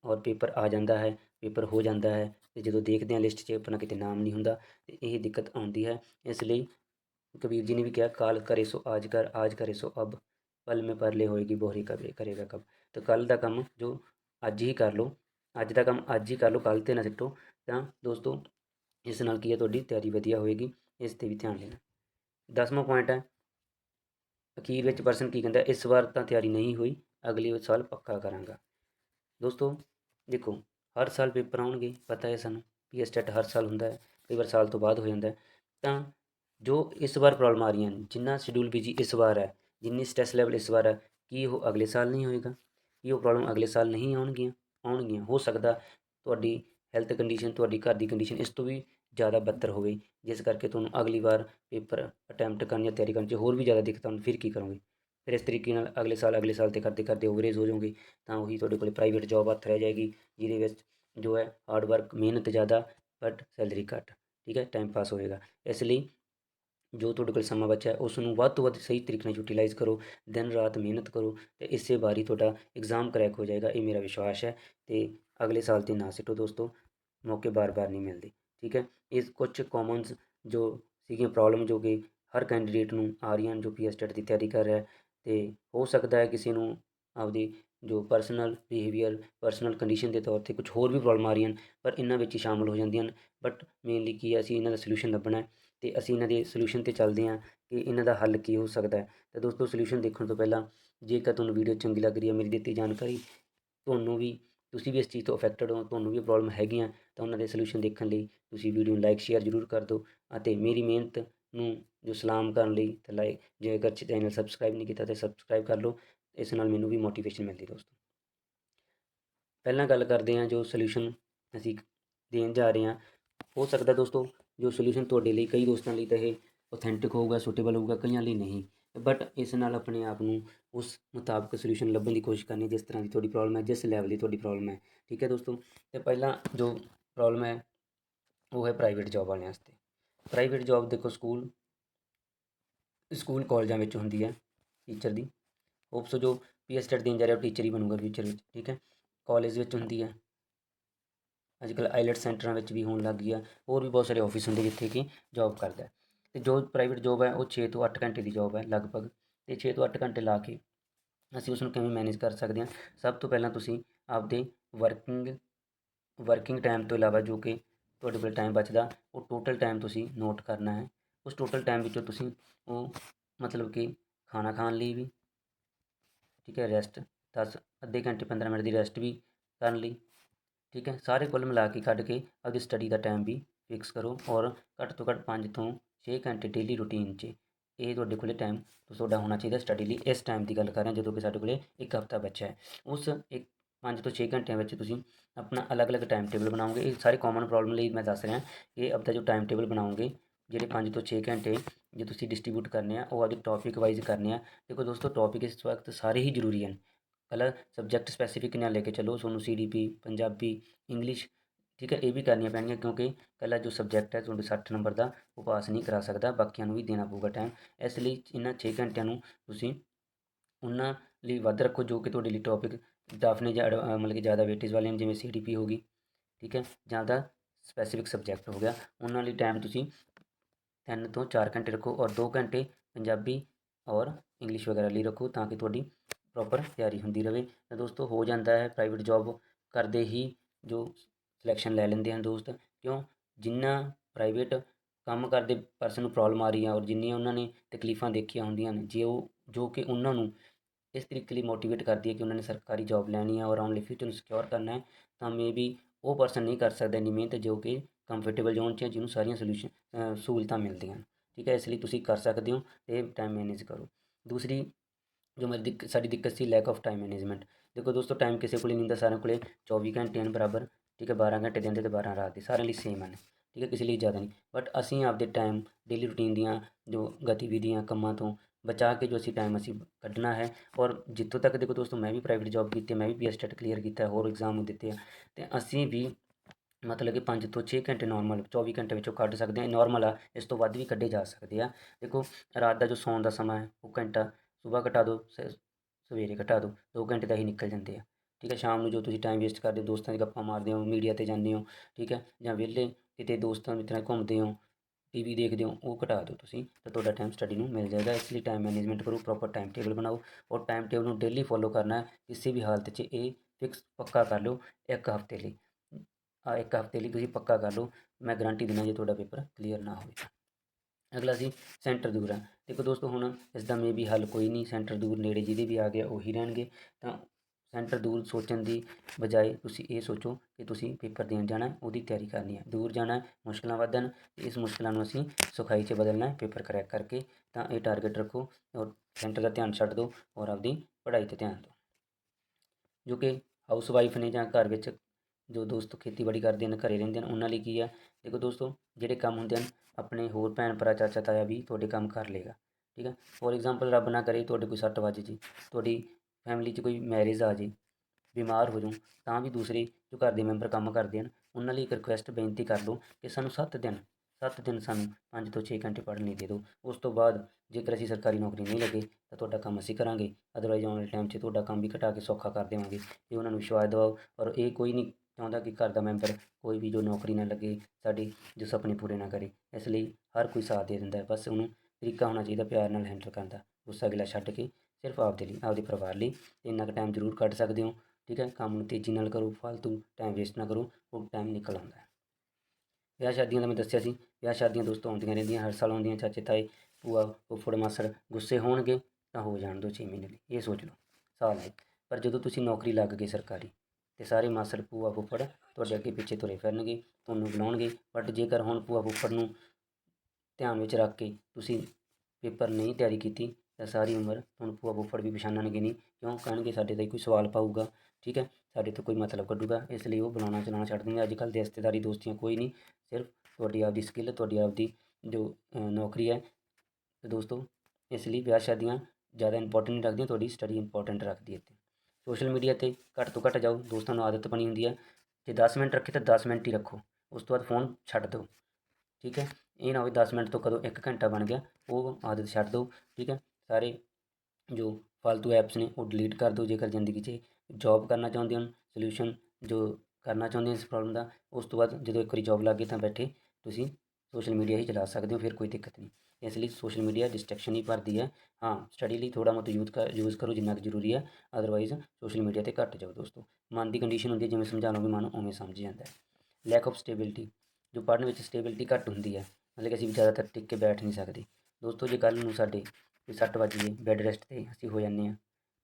ਔਰ ਪੇਪਰ ਆ ਜਾਂਦਾ ਹੈ, ਪੇਪਰ ਹੋ ਜਾਂਦਾ ਹੈ ਤੇ ਜਦੋਂ ਦੇਖਦੇ ਹਾਂ ਲਿਸਟ 'ਚ ਆਪਣਾ ਕਿਤੇ ਨਾਮ ਨਹੀਂ ਹੁੰਦਾ ਤੇ ਇਹ ਦਿੱਕਤ ਆਉਂਦੀ ਹੈ। ਇਸ ਲਈ ਕਬੀਰ ਜੀ ਨੇ ਵੀ ਕਿਹਾ, ਕਾਲ ਕਰੇ ਸੋ ਆਜ ਕਰ, ਆਜ ਕਰੇ ਸੋ ਅਬ, ਪਲ ਮੇ ਪਰਲੇ ਹੋਏਗੀ ਬੋਹਰੀ ਕਬੇ ਕਰੇਗਾ ਕਬ। ਤਾਂ ਕੱਲ ਦਾ ਕੰਮ ਜੋ ਅੱਜ ਹੀ ਕਰ ਲਓ, ਅੱਜ ਦਾ ਕੰਮ ਅੱਜ ਹੀ ਕਰ ਲਓ ਕੱਲ ਤੇ ਨਾ ਸਿੱਟੋ। ਤਾਂ ਦੋਸਤੋ, ਇਸ ਨਾਲ ਕੀ ਹੈ ਤੁਹਾਡੀ ਤਿਆਰੀ ਵਧੀਆ ਹੋਏਗੀ, ਇਸ ਤੇ ਵੀ ਧਿਆਨ ਦੇਣਾ। ਦਸਵਾਂ ਪੁਆਇੰਟ ਹੈ। ਅਖੀਰ ਵਿੱਚ ਪਰਸਨ ਕੀ ਕਹਿੰਦਾ ਇਸ ਵਾਰ ਤਾਂ ਤਿਆਰੀ ਨਹੀਂ ਹੋਈ, ਅਗਲੇ ਸਾਲ ਪੱਕਾ ਕਰਾਂਗਾ। ਦੋਸਤੋ, ਦੇਖੋ, ਹਰ ਸਾਲ ਪੇਪਰ ਆਉਣਗੇ, ਪਤਾ ਹੈ ਸਾਨੂੰ ਪੀਐਸ ਟੈਟ ਹਰ ਸਾਲ ਹੁੰਦਾ ਹੈ, ਕਈ ਵਾਰ ਸਾਲ ਤੋਂ ਬਾਅਦ ਹੋ ਜਾਂਦਾ ਤਾਂ ਜੋ ਇਸ ਵਾਰ ਪ੍ਰੋਬਲਮ ਆ ਰਹੀਆਂ ਜਿੰਨਾ ਸ਼ਡਿਊਲ ਬੀਜੀ ਇਸ ਵਾਰ ਹੈ, ਜਿੰਨੀ ਸਟ੍ਰੈਸ ਲੈਵਲ ਇਸ ਵਾਰ ਹੈ, ਕੀ ਉਹ ਅਗਲੇ ਸਾਲ ਨਹੀਂ ਹੋਏਗਾ? ਕੀ ਉਹ ਪ੍ਰੋਬਲਮ ਅਗਲੇ ਸਾਲ ਨਹੀਂ ਆਉਣਗੀਆਂ? ਆਉਣਗੀਆਂ, ਹੋ ਸਕਦਾ ਤੁਹਾਡੀ ਹੈਲਥ ਕੰਡੀਸ਼ਨ ਤੁਹਾਡੀ ਘਰ ਦੀ ਕੰਡੀਸ਼ਨ ਇਸ ਤੋਂ ਵੀ ਜ਼ਿਆਦਾ ਬੱਤਰ ਹੋਵੇ ਜਿਸ ਕਰਕੇ ਤੁਹਾਨੂੰ ਅਗਲੀ ਵਾਰ ਪੇਪਰ ਅਟੈਂਪਟ ਕਰਨ ਜਾਂ ਤਿਆਰੀ ਕਰਨ 'ਚ ਹੋਰ ਵੀ ਜ਼ਿਆਦਾ ਦਿੱਕਤਾਂ ਆਉਣ, ਫਿਰ ਕੀ ਕਰੋਗੇ? ਫਿਰ ਇਸ ਤਰੀਕੇ ਨਾਲ ਅਗਲੇ ਸਾਲ ਅਗਲੇ ਸਾਲ ਤੇ ਕਰਦੇ ਕਰਦੇ ਓਵਰੇਜ ਹੋ ਜਾਓਗੇ। ਤਾਂ ਉਹੀ ਤੁਹਾਡੇ ਕੋਲ ਪ੍ਰਾਈਵੇਟ ਜੌਬ ਹੱਥ ਰਹਿ ਜਾਏਗੀ, ਜਿਹਦੇ ਵਿੱਚ ਜੋ ਹੈ ਹਾਰਡ ਵਰਕ ਮਿਹਨਤ ਜ਼ਿਆਦਾ ਬਟ ਸੈਲਰੀ ਘੱਟ, ਠੀਕ ਹੈ? ਟਾਈਮ ਪਾਸ ਹੋਏਗਾ। ਇਸ ਲਈ ਜੋ ਤੁਹਾਡੇ ਕੋਲ ਸਮਾਂ ਬਚਿਆ ਉਸ ਨੂੰ ਵੱਧ ਤੋਂ ਵੱਧ ਸਹੀ ਤਰੀਕੇ ਨਾਲ ਯੂਟਿਲਾਈਜ਼ ਕਰੋ, ਦਿਨ ਰਾਤ ਮਿਹਨਤ ਕਰੋ ਤੇ ਇਸੇ ਵਾਰੀ ਤੁਹਾਡਾ ਐਗਜ਼ਾਮ ਕਰੈਕ ਹੋ ਜਾਏਗਾ, ਇਹ ਮੇਰਾ ਵਿਸ਼ਵਾਸ ਹੈ ਤੇ ਅਗਲੇ ਸਾਲ ਤੇ ਨਾ ਸਿੱਟੋ ਦੋਸਤੋ, ਮੌਕੇ ਬਾਰ-ਬਾਰ ਨਹੀਂ ਮਿਲਦੇ। ਠੀਕ ਹੈ? ਇਸ ਕੁਝ ਕਾਮਨਸ ਜੋ ਸੀਗੀਆਂ ਪ੍ਰੋਬਲਮ ਜੋ ਕਿ ਹਰ ਕੈਂਡੀਡੇਟ ਨੂੰ ਆ ਰਹੀਆਂ ਜੋ ਪੀਐਸਟੈਟ ਦੀ ਤਿਆਰੀ ਕਰ ਰਿਹਾ ਅਤੇ ਹੋ ਸਕਦਾ ਹੈ ਕਿਸੇ ਨੂੰ ਆਪਦੀ ਜੋ ਪਰਸਨਲ ਬਿਹੇਵੀਅਰ ਪਰਸਨਲ ਕੰਡੀਸ਼ਨ ਦੇ ਤੌਰ ਤੇ ਕੁਝ ਹੋਰ ਵੀ ਪ੍ਰੋਬਲਮ ਆ ਰਹੀਆਂ ਪਰ ਇਹਨਾਂ ਵਿੱਚ ਹੀ ਸ਼ਾਮਲ ਹੋ ਜਾਂਦੀਆਂ ਹਨ। ਬਟ ਮੇਨਲੀ ਕੀ ਹੈ, ਅਸੀਂ ਇਹਨਾਂ ਦਾ ਸੋਲੂਸ਼ਨ ਲੱਭਣਾ ਹੈ ਤੇ ਅਸੀਂ ਇਹਨਾਂ ਦੇ ਸੋਲੂਸ਼ਨ ਤੇ ਚੱਲਦੇ ਹਾਂ ਕਿ ਇਹਨਾਂ ਦਾ ਹੱਲ ਕੀ ਹੋ ਸਕਦਾ ਹੈ। ਤਾਂ ਦੋਸਤੋ ਸੋਲੂਸ਼ਨ ਦੇਖਣ ਤੋਂ ਪਹਿਲਾਂ ਜੇਕਰ ਤੁਹਾਨੂੰ ਵੀਡੀਓ ਚੰਗੀ ਲੱਗ ਰਹੀ ਹੈ, ਮੇਰੀ ਦਿੱਤੀ ਜਾਣਕਾਰੀ, ਤੁਹਾਨੂੰ ਵੀ ਤੁਸੀਂ ਵੀ ਇਸ ਚੀਜ਼ ਤੋਂ ਅਫੈਕਟਡ ਹੋ, ਤੁਹਾਨੂੰ ਵੀ ਪ੍ਰੋਬਲਮ ਹੈਗੀਆਂ, ਤਾਂ ਉਹਨਾਂ ਦੇ ਸੋਲੂਸ਼ਨ ਦੇਖਣ ਲਈ ਤੁਸੀਂ ਵੀਡੀਓ ਨੂੰ ਲਾਈਕ ਸ਼ੇਅਰ ਜ਼ਰੂਰ ਕਰ ਦਿਓ ਅਤੇ ਮੇਰੀ ਮਿਹਨਤ ਨੂੰ ਜੋ ਸਲਾਮ ਕਰਨ ਲਈ ਤੇ ਲਾਈਕ ਜੇਕਰ ਚੈਨਲ ਸਬਸਕ੍ਰਾਈਬ ਨਹੀਂ ਕੀਤਾ ਤਾਂ ਸਬਸਕ੍ਰਾਈਬ ਕਰ ਲਓ, ਇਸ ਨਾਲ ਮੈਨੂੰ ਵੀ ਮੋਟੀਵੇਸ਼ਨ ਮਿਲਦੀ ਦੋਸਤੋ। ਪਹਿਲਾਂ ਗੱਲ ਕਰਦੇ ਹਾਂ ਜੋ ਸੋਲੂਸ਼ਨ ਅਸੀਂ ਦੇਣ ਜਾ ਰਹੇ ਹਾਂ। ਹੋ ਸਕਦਾ ਦੋਸਤੋ ਜੋ ਸੋਲੂਸ਼ਨ ਤੁਹਾਡੇ ਲਈ, ਕਈ ਦੋਸਤਾਂ ਲਈ ਤਾਂ ਇਹ ਆਥੈਂਟਿਕ ਹੋਊਗਾ ਸੂਟੇਬਲ ਹੋਊਗਾ, ਕਈਆਂ ਲਈ ਨਹੀਂ। ਬਟ ਇਸ ਨਾਲ ਆਪਣੇ ਆਪ ਨੂੰ ਉਸ ਮੁਤਾਬਕ ਸੋਲੂਸ਼ਨ ਲੱਭਣ ਦੀ ਕੋਸ਼ਿਸ਼ ਕਰਨੀ ਜਿਸ ਤਰ੍ਹਾਂ ਦੀ ਤੁਹਾਡੀ ਪ੍ਰੋਬਲਮ ਹੈ ਜਿਸ ਲੈਵਲ ਦੀ ਤੁਹਾਡੀ ਪ੍ਰੋਬਲਮ ਹੈ ਠੀਕ ਹੈ ਦੋਸਤੋ ਤੇ ਪਹਿਲਾਂ ਜੋ ਪ੍ਰੋਬਲਮ ਹੈ ਉਹ ਹੈ ਪ੍ਰਾਈਵੇਟ ਜੌਬ ਵਾਲਿਆਂ ਵਾਸਤੇ ਪ੍ਰਾਈਵੇਟ ਜੌਬ ਦੇਖੋ ਸਕੂਲ ਸਕੂਲ ਕਾਲਜਾਂ ਵਿੱਚ ਹੁੰਦੀ ਹੈ ਟੀਚਰ ਦੀ ਹੋਪਸ ਜੋ ਪੀਐਸਟੈਟ ਦੇਣ ਜਾ ਰਿਹਾ ਉਹ ਟੀਚਰ ਹੀ ਬਣੂਗਾ ਫਿਊਚਰ ਵਿੱਚ ਠੀਕ ਹੈ ਕਾਲਜ ਵਿੱਚ ਹੁੰਦੀ ਹੈ ਅੱਜ ਕੱਲ੍ਹ ਆਈਲੈਟ ਸੈਂਟਰਾਂ ਵਿੱਚ ਵੀ ਹੋਣ ਲੱਗ ਗਈ ਆ ਹੋਰ ਵੀ ਬਹੁਤ ਸਾਰੇ ਆਫਿਸ ਹੁੰਦੇ ਜਿੱਥੇ ਕਿ ਜੌਬ ਕਰਦਾ ਹੈ। ਤੇ ਜੋ ਪ੍ਰਾਈਵੇਟ ਜੌਬ ਹੈ ਉਹ 6 ਤੋਂ 8 ਘੰਟੇ ਦੀ ਜੌਬ ਹੈ ਲਗਭਗ ਤੇ 6 ਤੋਂ 8 ਘੰਟੇ ਲਾ ਕੇ ਅਸੀਂ ਉਸ ਨੂੰ ਕਿਵੇਂ ਮੈਨੇਜ ਕਰ ਸਕਦੇ ਹਾਂ। ਸਭ ਤੋਂ ਪਹਿਲਾਂ ਤੁਸੀਂ ਆਪਦੇ ਵਰਕਿੰਗ ਵਰਕਿੰਗ ਟਾਈਮ ਤੋਂ ਇਲਾਵਾ ਜੋ ਕਿ ਤੁਹਾਡੇ ਕੋਲ ਟਾਈਮ ਬਚਦਾ, ਉਹ ਟੋਟਲ ਟਾਈਮ ਤੁਸੀਂ ਨੋਟ ਕਰਨਾ ਹੈ। ਉਸ ਟੋਟਲ ਟਾਈਮ ਵਿੱਚੋਂ ਤੁਸੀਂ ਉਹ ਮਤਲਬ ਕਿ ਖਾਣਾ ਖਾਣ ਲਈ ਵੀ, ਠੀਕ ਹੈ ਰੈਸਟ ਦਸ, ਅੱਧੇ ਘੰਟੇ 15 ਮਿੰਟ ਦੀ ਰੈਸਟ ਵੀ ਕਰਨ ਲਈ, ਠੀਕ ਹੈ, ਸਾਰੇ ਕੁੱਲ ਮਿਲਾ ਕੇ ਕੱਢ ਕੇ ਆਪਦੀ ਸਟੱਡੀ ਦਾ ਟਾਈਮ ਵੀ ਫਿਕਸ ਕਰੋ ਔਰ ਘੱਟ ਤੋਂ ਘੱਟ 5 ਤੋਂ 6 ਘੰਟੇ ਡੇਲੀ ਰੂਟੀਨ 'ਚ ਇਹ ਤੁਹਾਡੇ ਕੋਲੇ ਟਾਈਮ ਤੁਹਾਡਾ ਹੋਣਾ ਚਾਹੀਦਾ ਸਟੱਡੀ ਲਈ। ਇਸ ਟਾਈਮ ਦੀ ਗੱਲ ਕਰ ਰਹੇ ਹਾਂ ਜਦੋਂ ਕਿ ਸਾਡੇ ਕੋਲੇ ਇੱਕ ਹਫਤਾ ਬਚਿਆ ਹੈ। ਉਸ ਇੱਕ 5 ਤੋਂ 6 ਘੰਟਿਆਂ ਵਿੱਚ ਤੁਸੀਂ ਆਪਣਾ ਅਲੱਗ-ਅਲੱਗ ਟਾਈਮ ਟੇਬਲ ਬਣਾਓਗੇ। ਇਹ ਸਾਰੇ ਕਾਮਨ ਪ੍ਰੋਬਲਮ ਲਈ ਮੈਂ ਦੱਸ ਰਿਹਾ ਇਹ ਆਪਦਾ ਜੋ ਟਾਈਮ ਟੇਬਲ ਬਣਾਓਗੇ, ਜਿਹੜੇ 5 ਤੋਂ 6 ਘੰਟੇ ਜੇ ਤੁਸੀਂ ਡਿਸਟ੍ਰੀਬਿਊਟ ਕਰਨੇ ਆ, ਉਹ ਆਪਦੇ ਟੌਪਿਕ ਵਾਈਜ਼ ਕਰਨੇ ਆ। ਦੇਖੋ ਦੋਸਤੋ ਟੌਪਿਕ ਇਸ ਵਕਤ ਸਾਰੇ ਹੀ ਜ਼ਰੂਰੀ ਹਨ। ਪਹਿਲਾਂ ਸਬਜੈਕਟ ਸਪੈਸੀਫਿਕ ਨਾਲ ਲੈ ਕੇ ਚੱਲੋ। ਤੁਹਾਨੂੰ ਸੀਡੀਪੀ ਪੰਜਾਬੀ ਇੰਗਲਿਸ਼ ਠੀਕ ਹੈ ਇਹ ਵੀ ਕਰਨੀਆਂ ਪੈਣਗੀਆਂ ਕਿਉਂਕਿ ਪਹਿਲਾ ਜੋ ਸਬਜੈਕਟ ਹੈ ਤੁਹਾਡੇ 60 ਨੰਬਰ ਦਾ ਉਹ ਪਾਸ ਨਹੀਂ ਕਰਾ ਸਕਦਾ ਬਾਕੀਆਂ ਨੂੰ ਵੀ ਦੇਣਾ ਪਊਗਾ ਟਾਈਮ ਇਸ ਲਈ ਇਹਨਾਂ 6 ਘੰਟਿਆਂ ਨੂੰ ਤੁਸੀਂ ਉਹਨਾਂ ਲਈ ਵੱਧ ਰੱਖੋ ਜੋ ਕਿ ਤੁਹਾਡੇ ਲਈ ਟੌਪਿਕ ਡਾਫਨੇ ਜਾਂ ਅਡ- ਅ, ਮਤਲਬ ਕਿ ਜ਼ਿਆਦਾ ਵੇਟੇਜ ਵਾਲੇ ਨੇ ਜਿਵੇਂ ਸੀਡੀਪੀ ਹੋ ਗਈ ਠੀਕ ਹੈ ਜਾਂ ਦਾ ਸਪੈਸੀਫਿਕ ਸਬਜੈਕਟ ਹੋ ਗਿਆ ਉਹਨਾਂ ਲਈ ਟਾਈਮ ਤੁਸੀਂ 3 ਤੋਂ 4 ਘੰਟੇ ਰੱਖੋ ਔਰ 2 ਘੰਟੇ ਪੰਜਾਬੀ ਔਰ ਇੰਗਲਿਸ਼ ਵਗੈਰਾ ਲਈ ਰੱਖੋ ਤਾਂ ਕਿ ਤੁਹਾਡੀ ਪ੍ਰੋਪਰ ਤਿਆਰੀ ਹੁੰਦੀ ਰਹੇ। ਤਾਂ ਦੋਸਤੋ ਹੋ ਜਾਂਦਾ ਹੈ ਪ੍ਰਾਈਵੇਟ ਜੌਬ ਕਰਦੇ ਹੀ ਜੋ ਸਲੈਕਸ਼ਨ ਲੈ ਲੈਂਦੇ ਹਨ ਦੋਸਤ। ਕਿਉਂ? ਜਿੰਨਾ ਪ੍ਰਾਈਵੇਟ ਕੰਮ ਕਰਦੇ ਪਰਸਨ ਨੂੰ ਪ੍ਰੋਬਲਮ ਆ ਰਹੀ ਆ ਔਰ ਜਿੰਨੀਆਂ ਉਹਨਾਂ ਨੇ ਤਕਲੀਫਾਂ ਦੇਖੀਆਂ ਹੁੰਦੀਆਂ ਨੇ, ਜੇ ਉਹ, ਜੋ ਕਿ ਉਹਨਾਂ ਨੂੰ ਇਸ ਤਰੀਕੇ ਲਈ ਮੋਟੀਵੇਟ ਕਰਦੀ ਹੈ ਕਿ ਉਹਨਾਂ ਨੇ ਸਰਕਾਰੀ ਜੌਬ ਲੈਣੀ ਹੈ ਔਰ ਆਉਣ ਲਈ ਫਿਊਚਰ ਨੂੰ ਸਿਕਿਉਰ ਕਰਨਾ ਹੈ, ਤਾਂ ਮੇ ਵੀ ਉਹ ਪਰਸਨ ਨਹੀਂ ਕਰ ਸਕਦਾ ਇੰਨੀ ਮਿਹਨਤ ਜੋ ਕਿ ਕੰਫਰਟੇਬਲ ਜ਼ੋਨ 'ਚ ਹੈ, ਜਿਹਨੂੰ ਸਾਰੀਆਂ ਸੋਲੂਸ਼ਨ ਸਹੂਲਤਾਂ ਮਿਲਦੀਆਂ ਹਨ। ਠੀਕ ਹੈ, ਇਸ ਲਈ ਤੁਸੀਂ ਕਰ ਸਕਦੇ ਹੋ ਤੇ ਟਾਈਮ ਮੈਨੇਜ ਕਰੋ। ਦੂਸਰੀ ਜੋ ਮੇਰੀ ਦਿੱਕ, ਸਾਡੀ ਦਿੱਕਤ ਸੀ ਲੈਕ ਆਫ ਟਾਈਮ ਮੈਨੇਜਮੈਂਟ ਦੇਖੋ ਦੋਸਤੋ ਟਾਈਮ ਕਿਸੇ ਕੋਲ ਨਹੀਂ ਹੁੰਦਾ, ਸਾਰਿਆਂ ਕੋਲੇ 24 ਘੰਟੇ ਹਨ, ਬਰਾਬਰ। ਠੀਕ ਹੈ 12 ਘੰਟੇ ਦਿਨ ਦੇ ਤੇ 12 ਰਾਤ ਦੇ, ਸਾਰਿਆਂ ਲਈ ਸੇਮ ਹਨ ਠੀਕ ਹੈ, ਕਿਸੇ ਲਈ ਜ਼ਿਆਦਾ ਨਹੀਂ ਬਟ ਅਸੀਂ ਆਪਦੇ ਟਾਈਮ ਡੇਲੀ ਰੂਟੀਨ ਦੀਆਂ ਜੋ ਗਤੀਵਿਧੀਆਂ, ਕੰਮਾਂ ਤੋਂ ਬਚਾ ਕੇ ਜੋ ਅਸੀਂ ਟਾਈਮ ਅਸੀਂ ਕੱਢਣਾ ਹੈ, ਔਰ ਜਿੱਥੋਂ ਤੱਕ ਦੇਖੋ ਦੋਸਤੋ, ਮੈਂ ਵੀ ਪ੍ਰਾਈਵੇਟ ਜੌਬ ਕੀਤੀ ਮੈਂ ਵੀ ਪੀਐਸਟੈਟ ਕਲੀਅਰ ਕੀਤਾ ਹੋਰ ਐਗਜ਼ਾਮ ਦਿੱਤੇ ਆ, ਤੇ ਅਸੀਂ ਵੀ ਮਤਲਬ ਕਿ 5 ਤੋਂ 6 ਘੰਟੇ ਨਾਰਮਲ 24 ਘੰਟੇ ਵਿੱਚੋਂ ਕੱਢ ਸਕਦੇ ਹਾਂ ਨਾਰਮਲ ਆ, ਇਸ ਤੋਂ ਵੱਧ ਵੀ ਕੱਢੇ ਜਾ ਸਕਦੇ ਆ, ਦੇਖੋ ਰਾਤ ਦਾ ਜੋ ਸੌਣ ਦਾ ਸਮਾਂ ਹੈ, ਉਹ ਘੰਟਾ ਸਵੇਰ ਘਟਾ ਦਿਓ ਸਵੇਰੇ ਘਟਾ ਦਿਓ 2 ਘੰਟੇ ਤਾਂ ਹੀ ਨਿਕਲ ਜਾਂਦੇ ਆ। ਠੀਕ ਹੈ, ਸ਼ਾਮ ਨੂੰ ਜੋ ਤੁਸੀਂ ਟਾਈਮ ਵੇਸਟ ਕਰਦੇ ਹੋ, ਦੋਸਤਾਂ ਦੀ ਗੱਪਾਂ ਮਾਰਦੇ ਹੋ ਮੀਡੀਆ ਤੇ ਜਾਂਦੇ ਹੋ, ਠੀਕ ਹੈ, ਜਾਂ ਵਿਹਲੇ ਕਿਤੇ ਦੋਸਤਾਂ ਮਿੱਤਰਾਂ ਨਾਲ ਘੁੰਮਦੇ ਹੋ ਟੀਵੀ ਦੇਖਦੇ ਹੋ, ਉਹ ਘਟਾ ਦਿਓ ਤੁਸੀਂ, ਤਾਂ ਤੁਹਾਡਾ ਟਾਈਮ ਸਟੱਡੀ ਨੂੰ ਮਿਲ ਜਾਏਗਾ, ਇਸ ਲਈ ਟਾਈਮ ਮੈਨੇਜਮੈਂਟ ਕਰੋ ਪ੍ਰੋਪਰ ਟਾਈਮ ਟੇਬਲ ਬਣਾਓ ਔਰ ਟਾਈਮ ਟੇਬਲ ਨੂੰ ਡੇਲੀ ਫੋਲੋ ਕਰਨਾ ਹੈ, ਕਿਸੇ ਵੀ ਹਾਲਤ 'ਚ ਇਹ ਫਿਕਸ ਪੱਕਾ ਕਰ ਲਓ ਇੱਕ ਹਫ਼ਤੇ ਲਈ ਆ ਇੱਕ ਹਫ਼ਤੇ ਲਈ ਤੁਸੀਂ ਪੱਕਾ ਕਰ ਲਓ, ਮੈਂ ਗਾਰੰਟੀ ਦਿੰਦਾ ਜੇ ਤੁਹਾਡਾ ਪੇਪਰ ਕਲੀਅਰ ਨਾ ਹੋਵੇ ਤਾਂ। ਅਗਲਾ ਸੀ ਸੈਂਟਰ ਦੂਰ ਹੈ, ਦੇਖੋ ਦੋਸਤੋ ਹੁਣ ਇਸ ਦਾ ਮੇ ਵੀ ਹੱਲ ਕੋਈ ਨਹੀਂ ਸੈਂਟਰ ਦੂਰ ਨੇੜੇ ਜਿਹਦੇ ਵੀ ਆ ਗਿਆ, ਉਹੀ ਰਹਿਣਗੇ, ਤਾਂ ਸੈਂਟਰ ਦੂਰ ਸੋਚਣ ਦੀ ਬਜਾਏ ਤੁਸੀਂ ਇਹ ਸੋਚੋ ਕਿ ਤੁਸੀਂ ਪੇਪਰ ਦੇਣ ਜਾਣਾ ਉਹਦੀ ਤਿਆਰੀ ਕਰਨੀ ਹੈ। ਦੂਰ ਜਾਣਾ ਹੈ, ਮੁਸ਼ਕਲਾਂ ਵਧਣ ਇਸ ਮੁਸ਼ਕਲਾਂ ਨੂੰ ਅਸੀਂ ਸੁਖਾਈ 'ਚ ਬਦਲਣਾ ਪੇਪਰ ਕਰੈਕ ਕਰਕੇ। ਤਾਂ ਇਹ ਟਾਰਗੇਟ ਰੱਖੋ ਔਰ ਸੈਂਟਰ ਦਾ ਧਿਆਨ ਛੱਡ ਦਿਓ ਔਰ ਆਪਦੀ ਪੜ੍ਹਾਈ 'ਤੇ ਧਿਆਨ ਦਿਓ। ਜੋ ਕਿ ਹਾਊਸ ਵਾਈਫ ਨੇ ਜਾਂ ਘਰ ਵਿੱਚ ਜੋ ਦੋਸਤ ਖੇਤੀਬਾੜੀ ਕਰਦੇ ਹਨ ਘਰੇ ਰਹਿੰਦੇ ਹਨ ਉਹਨਾਂ ਲਈ ਕੀ ਹੈ? ਦੇਖੋ ਦੋਸਤੋ ਜਿਹੜੇ ਕੰਮ ਹੁੰਦੇ ਹਨ ਆਪਣੇ ਹੋਰ ਭੈਣ ਭਰਾ ਚਾਚਾ ਤਾਇਆ ਵੀ ਤੁਹਾਡੇ ਕੰਮ ਕਰ ਲੇਗਾ ਠੀਕ ਹੈ? ਫੋਰ ਐਗਜ਼ਾਮਪਲ ਰੱਬ ਨਾ ਕਰੇ ਤੁਹਾਡੇ ਕੋਈ ਸੱਟ ਵੱਜ ਜੀ ਤੁਹਾਡੀ ਫੈਮਿਲੀ 'ਚ ਕੋਈ ਮੈਰਿਜ ਆ ਜੇ, ਬਿਮਾਰ ਹੋ ਜਾਉ, ਤਾਂ ਵੀ ਦੂਸਰੇ ਜੋ ਘਰ ਦੇ ਮੈਂਬਰ ਕੰਮ ਕਰਦੇ ਹਨ, ਉਹਨਾਂ ਲਈ ਇੱਕ ਰਿਕੁਐਸਟ ਬੇਨਤੀ ਕਰ ਦਿਉ ਕਿ ਸਾਨੂੰ ਸੱਤ ਦਿਨ ਸੱਤ ਦਿਨ ਸਾਨੂੰ ਪੰਜ ਤੋਂ 6 ਘੰਟੇ ਪੜ੍ਹਨ ਲਈ ਦੇ ਦਿਉ। ਉਸ ਤੋਂ ਬਾਅਦ ਜੇਕਰ ਅਸੀਂ ਸਰਕਾਰੀ ਨੌਕਰੀ ਨਹੀਂ ਲੱਗੇ, ਤਾਂ ਤੁਹਾਡਾ ਕੰਮ ਅਸੀਂ ਕਰਾਂਗੇ। ਅਦਰਵਾਈਜ਼ ਆਉਣ ਵਾਲੇ ਟਾਈਮ 'ਚ ਤੁਹਾਡਾ ਕੰਮ ਵੀ ਘਟਾ ਕੇ ਸੌਖਾ ਕਰ ਦੇਵਾਂਗੇ। ਇਹ ਉਹਨਾਂ ਨੂੰ ਵਿਸ਼ਵਾਸ ਦਿਵਾਓ ਔਰ ਇਹ ਕੋਈ ਨਹੀਂ ਚਾਹੁੰਦਾ ਕਿ ਘਰ ਦਾ ਮੈਂਬਰ ਕੋਈ ਵੀ ਜੋ ਨੌਕਰੀ ਨਾ ਲੱਗੇ, ਸਾਡੇ ਜੋ ਸੁਪਨੇ ਪੂਰੇ ਨਾ ਕਰੇ, ਇਸ ਲਈ ਹਰ ਕੋਈ ਸਾਥ ਦੇ ਦਿੰਦਾ ਹੈ। ਬਸ ਉਹਨੂੰ ਤਰੀਕਾ ਹੋਣਾ ਚਾਹੀਦਾ ਪਿਆਰ ਨਾਲ ਹੈਂਡਲ ਕਰਨ ਦਾ। ਗੁੱਸਾ ਗਿਲਾ ਛੱਡ ਕੇ ਸਿਰਫ ਆਪਦੇ ਲਈ, ਆਪਦੇ ਪਰਿਵਾਰ ਲਈ ਇੰਨਾ ਕੁ ਟਾਈਮ ਜ਼ਰੂਰ ਕੱਢ ਸਕਦੇ ਹੋ, ਠੀਕ ਹੈ? ਕੰਮ ਨੂੰ ਤੇਜ਼ੀ ਨਾਲ ਕਰੋ ਫालतू ਟਾਈਮ ਵੇਸਟ ਨਾ ਕਰੋ, ਉਹ ਟਾਈਮ ਨਿਕਲ ਆਉਂਦਾ ਹੈ। ਵਿਆਹ ਸ਼ਾਦੀਆਂ ਦਾ ਮੈਂ ਦੱਸਿਆ ਸੀ, ਵਿਆਹ ਸ਼ਾਦੀਆਂ ਦੋਸਤੋ ਆਉਂਦੀਆਂ ਰਹਿੰਦੀਆਂ, ਹਰ ਸਾਲ ਆਉਂਦੀਆਂ, ਚਾਚੇ ਤਾਏ, ਭੂਆ, ਫੁੱਫੜ, ਮਾਸੜ ਗੁੱਸੇ ਹੋਣਗੇ, ਤਾਂ ਹੋ ਜਾਣ ਦੋ 6 ਮਹੀਨੇ ਲਈ, ਇਹ ਸੋਚ ਲਓ, ਸਾਲ ਲਈ ਪਰ ਜਦੋਂ ਤੁਸੀਂ ਨੌਕਰੀ ਲੱਗ ਗਏ ਸਰਕਾਰੀ, ਤੇ ਸਾਰੇ ਮਾਸੜ, ਭੂਆ, ਫੁੱਫੜ ਤੁਹਾਡੇ ਅੱਗੇ ਪਿੱਛੇ ਤੁਰੇ ਫਿਰਨਗੇ, ਤੁਹਾਨੂੰ ਬੁਲਾਉਣਗੇ ਬਟ ਜੇਕਰ ਹੁਣ ਭੂਆ, ਫੁੱਫੜ ਨੂੰ ਧਿਆਨ ਵਿੱਚ ਰੱਖ ਕੇ ਤੁਸੀਂ ਪੇਪਰ ਨਹੀਂ ਤਿਆਰੀ ਕੀਤੀ ਤਾਂ ਸਾਰੀ ਉਮਰ ਤੁਹਾਨੂੰ ਭੂਆ ਫੁੱਫੜ ਵੀ ਪਛਾਣਨਗੇ ਨਹੀਂ ਕਿਉਂ? ਕਹਿਣਗੇ ਸਾਡੇ ਤੇ ਕੋਈ ਸਵਾਲ ਪਾਊਗਾ, ਠੀਕ ਹੈ? ਸਾਡੇ ਤੋਂ ਕੋਈ ਮਤਲਬ ਕੱਢੂਗਾ, ਇਸ ਲਈ ਉਹ ਬੁਲਾਉਣਾ ਚਲਾਉਣਾ ਛੱਡ ਦਿੰਦੇ ਅੱਜ ਕੱਲ੍ਹ ਦੇ ਰਿਸ਼ਤੇਦਾਰੀ, ਦੋਸਤੀਆਂ ਕੋਈ ਨਹੀਂ, ਸਿਰਫ ਤੁਹਾਡੀ ਆਪਦੀ ਸਕਿੱਲ ਤੁਹਾਡੀ ਆਪਦੀ ਜੋ ਨੌਕਰੀ ਹੈ। ਤੇ ਦੋਸਤੋ, ਇਸ ਲਈ ਵਿਆਹ ਸ਼ਾਦੀਆਂ ਜ਼ਿਆਦਾ ਇੰਪੋਰਟੈਂਟ ਨਹੀਂ ਰੱਖਦੀਆਂ, ਤੁਹਾਡੀ ਸਟੱਡੀ ਇੰਪੋਰਟੈਂਟ ਰੱਖਦੀ ਹੈ ਇੱਥੇ। ਸੋਸ਼ਲ ਮੀਡੀਆ ਤੇ ਘੱਟ ਤੋਂ ਘੱਟ ਜਾਓ, ਦੋਸਤਾਂ ਨੂੰ ਆਦਤ ਬਣੀ ਹੁੰਦੀ ਹੈ। ਜੇ 10 ਮਿੰਟ ਰੱਖੇ ਤਾਂ 10 ਮਿੰਟ ਹੀ ਰੱਖੋ, ਉਸ ਤੋਂ ਬਾਅਦ ਫੋਨ ਛੱਡ ਦਿਓ, ਠੀਕ ਹੈ? ਇਹ ਨਾ ਹੋਵੇ 10 ਮਿੰਟ ਤੋਂ ਕਦੋਂ 1 ਘੰਟਾ ਬਣ ਗਿਆ, ਉਹ ਆਦਤ ਛੱਡ ਦਿਓ, ਠੀਕ ਹੈ? ਸਾਰੇ ਜੋ ਫालतू ਐਪਸ ਨੇ ਉਹ ਡਿਲੀਟ ਕਰ ਦਿਓ ਜੇਕਰ ਜ਼ਿੰਦਗੀ 'ਚ ਜੌਬ ਕਰਨਾ ਚਾਹੁੰਦੇ ਹੋ ਸੋਲੂਸ਼ਨ ਜੋ ਕਰਨਾ ਚਾਹੁੰਦੇ ਹੋ ਇਸ ਪ੍ਰੋਬਲਮ ਦਾ, ਉਸ ਤੋਂ ਬਾਅਦ ਜਦੋਂ ਇੱਕ ਵਾਰੀ ਜੌਬ ਲੱਗ ਗਈ ਤਾਂ ਬੈਠੇ ਤੁਸੀਂ ਸੋਸ਼ਲ ਮੀਡੀਆ ਹੀ ਚਲਾ ਸਕਦੇ ਹੋ, ਫਿਰ ਕੋਈ ਦਿੱਕਤ ਨਹੀਂ। ਇਸ ਲਈ ਸੋਸ਼ਲ ਮੀਡੀਆ ਡਿਸਟਰੈਕਸ਼ਨ ਹੀ ਭਰਦੀ ਹੈ। ਹਾਂ ਸਟੱਡੀ ਲਈ ਥੋੜਾ ਬਹੁਤ ਯੂਜ਼ ਕਰ ਯੂਜ਼ ਕਰੋ ਜਿੰਨਾ ਕੁ ਜ਼ਰੂਰੀ ਹੈ ਅਦਰਵਾਈਜ਼ ਸੋਸ਼ਲ ਮੀਡੀਆ ਤੇ ਘੱਟ ਜਾਓ ਦੋਸਤੋ। ਮਨ ਦੀ ਕੰਡੀਸ਼ਨ ਹੁੰਦੀ ਹੈ, ਜਿਵੇਂ ਸਮਝਾਉਣੋਗੇ ਮਨ ਉਵੇਂ ਸਮਝ ਜਾਂਦਾ ਹੈ। ਲੈਕ ਆਫ ਸਟੇਬਿਲਿਟੀ ਜੋ ਪੜ੍ਹਨ ਵਿੱਚ ਸਟੇਬਿਲਿਟੀ ਘੱਟ ਹੁੰਦੀ ਹੈ, ਮਤਲਬ ਕਿ ਅਸੀਂ ਜ਼ਿਆਦਾਤਰ ਟਿਕ ਕੇ ਬੈਠ ਨਹੀਂ ਸਕਦੇ। ਦੋਸਤੋ, ਜੇ ਕੱਲ੍ਹ ਨੂੰ ਸਾਡੇ ਵੀ ਸੱਟ ਵੱਜ ਗਈ ਬੈੱਡ ਰੈਸਟ ਤੇ ਅਸੀਂ ਹੋ ਜਾਂਦੇ ਹਾਂ।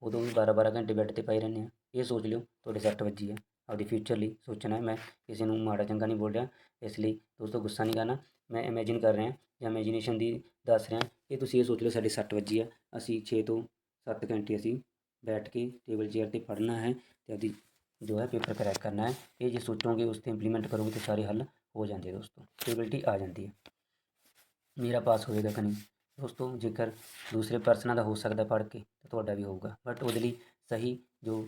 ਉਦੋਂ ਵੀ 12 12 ਘੰਟੇ ਬੈੱਡ ਤੇ ਪਏ ਰਹਿੰਦੇ ਹਾਂ। ਇਹ ਸੋਚ ਲਿਓ, ਤੁਹਾਡੇ ਸੱਟ ਵੱਜੀ ਹੈ। ਆਪਦੇ ਫਿਊਚਰ ਲਈ ਸੋਚਣਾ ਹੈ। ਮੈਂ ਕਿਸੇ ਨੂੰ ਮਾੜਾ ਚੰਗਾ ਨਹੀਂ ਬੋਲ ਰਿਹਾ। ਇਸ ਲਈ ਦੋਸਤੋ ਗੁੱਸਾ ਨਹੀਂ ਕਰਨਾ। ਮੈਂ ਇਮੇਜਿਨ ਕਰ ਰਿਹਾ, ਜਾਂ ਇਮੇਜਿਨੇਸ਼ਨ ਦੀ ਦੱਸ ਰਿਹਾ, ਕਿ ਤੁਸੀਂ ਇਹ ਸੋਚ ਲਿਓ ਸਾਡੇ ਸੱਟ ਵੱਜੀ ਆ ਅਸੀਂ 6 ਤੋਂ 7 ਘੰਟੇ ਅਸੀਂ ਬੈਠ ਕੇ ਟੇਬਲ ਚੇਅਰ ਤੇ ਪੜ੍ਹਨਾ ਹੈ ਤੇ ਆਪਦੀ ਜੋ ਹੈ ਪੇਪਰ ਕਰੈਕ ਕਰਨਾ ਹੈ। ਇਹ ਜੇ ਸੋਚੋਗੇ, ਉਸ ਤੇ ਇੰਪਲੀਮੈਂਟ ਕਰੋਗੇ ਤਾਂ ਸਾਰੇ ਹੱਲ ਹੋ ਜਾਂਦੇ ਆ ਦੋਸਤੋ। ਸਟੇਬਿਲਟੀ ਆ ਜਾਂਦੀ ਹੈ। ਮੇਰਾ ਪਾਸ ਹੋਏਗਾ ਕਿ ਨਹੀਂ? ਦੋਸਤੋ ਜੇਕਰ ਦੂਸਰੇ ਪਰਸਨਾਂ ਦਾ ਹੋ ਸਕਦਾ ਪੜ੍ਹ ਕੇ, ਤਾਂ ਤੁਹਾਡਾ ਵੀ ਹੋਊਗਾ। ਬਟ ਉਹਦੇ ਲਈ ਸਹੀ ਜੋ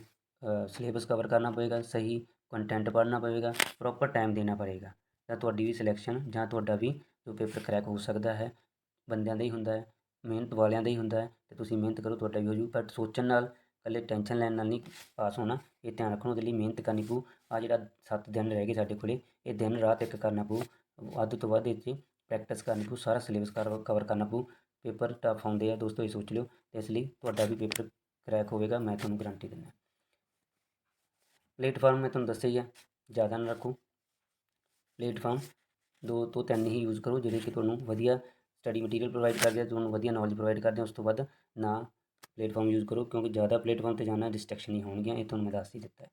ਸਿਲੇਬਸ ਕਵਰ ਕਰਨਾ ਪਵੇਗਾ ਸਹੀ ਕੰਟੈਂਟ ਪੜ੍ਹਨਾ ਪਵੇਗਾ ਪ੍ਰੋਪਰ ਟਾਈਮ ਦੇਣਾ ਪਵੇਗਾ ਤਾਂ ਤੁਹਾਡੀ ਵੀ ਸਿਲੈਕਸ਼ਨ ਜਾਂ ਤੁਹਾਡਾ ਵੀ ਜੋ ਪੇਪਰ ਕਰੈਕ ਹੋ ਸਕਦਾ ਹੈ, ਬੰਦਿਆਂ ਦਾ ਹੀ ਹੁੰਦਾ ਹੈ, ਮਿਹਨਤ ਵਾਲਿਆਂ ਦਾ ਹੀ ਹੁੰਦਾ ਹੈ, ਤੇ ਤੁਸੀਂ ਮਿਹਨਤ ਕਰੋ, ਤੁਹਾਡਾ ਵੀ ਹੋ ਜੂ ਬਟ ਸੋਚਣ ਨਾਲ, ਇਕੱਲੇ ਟੈਨਸ਼ਨ ਲੈਣ ਨਾਲ ਨਹੀਂ ਪਾਸ ਹੋਣਾ, ਇਹ ਧਿਆਨ ਰੱਖਣਾ, ਉਹਦੇ ਲਈ ਮਿਹਨਤ ਕਰਨੀ ਪਊ। ਆ ਜਿਹੜਾ 7 ਦਿਨ ਰਹਿ ਗਏ ਸਾਡੇ ਕੋਲੇ, ਇਹ ਦਿਨ ਰਾਤ ਇੱਕ ਕਰਨਾ ਪਊ। ਵੱਧ ਤੋਂ ਵੱਧ ਇਹ 'ਚ ਪ੍ਰੈਕਟਿਸ ਕਰਨੀ ਪਊ ਸਾਰਾ ਸਿਲੇਬਸ ਕਵਰ ਕਰਨਾ ਪਊ ਪੇਪਰ ਟਫ ਆਉਂਦੇ ਆ, ਦੋਸਤੋ ਇਹ ਸੋਚ ਲਿਓ, ਤੇ ਇਸ ਲਈ ਤੁਹਾਡਾ ਵੀ ਪੇਪਰ ਕਰੈਕ ਹੋਵੇਗਾ, ਮੈਂ ਤੁਹਾਨੂੰ ਗਾਰੰਟੀ ਦਿੰਦਾ। ਪਲੇਟਫਾਰਮ ਮੈਂ ਤੁਹਾਨੂੰ ਦੱਸਿਆ ਹੀ ਆ, ਜ਼ਿਆਦਾ ਨਾ ਰੱਖੋ। ਪਲੇਟਫਾਰਮ ਦੋ ਤੋਂ ਤਿੰਨ ਹੀ ਯੂਜ਼ ਕਰੋ, ਜਿਹੜੇ ਕਿ ਤੁਹਾਨੂੰ ਵਧੀਆ ਸਟੱਡੀ ਮਟੀਰੀਅਲ ਪ੍ਰੋਵਾਈਡ ਕਰਦੇ ਆ, ਤੁਹਾਨੂੰ ਵਧੀਆ ਨੌਲੇਜ ਪ੍ਰੋਵਾਈਡ ਕਰਦੇ ਆ, ਉਸ ਤੋਂ ਬਾਅਦ ਨਾ ਪਲੇਟਫਾਰਮ ਯੂਜ਼ ਕਰੋ, ਕਿਉਂਕਿ ਜ਼ਿਆਦਾ ਪਲੇਟਫਾਰਮ ਤੇ ਜਾਣਾ ਡਿਸਟਰੈਕਸ਼ਨ ਹੀ ਹੋਣਗੀਆਂ, ਇਹ ਤੁਹਾਨੂੰ ਮੈਂ ਦੱਸ ਹੀ ਦਿੱਤਾ।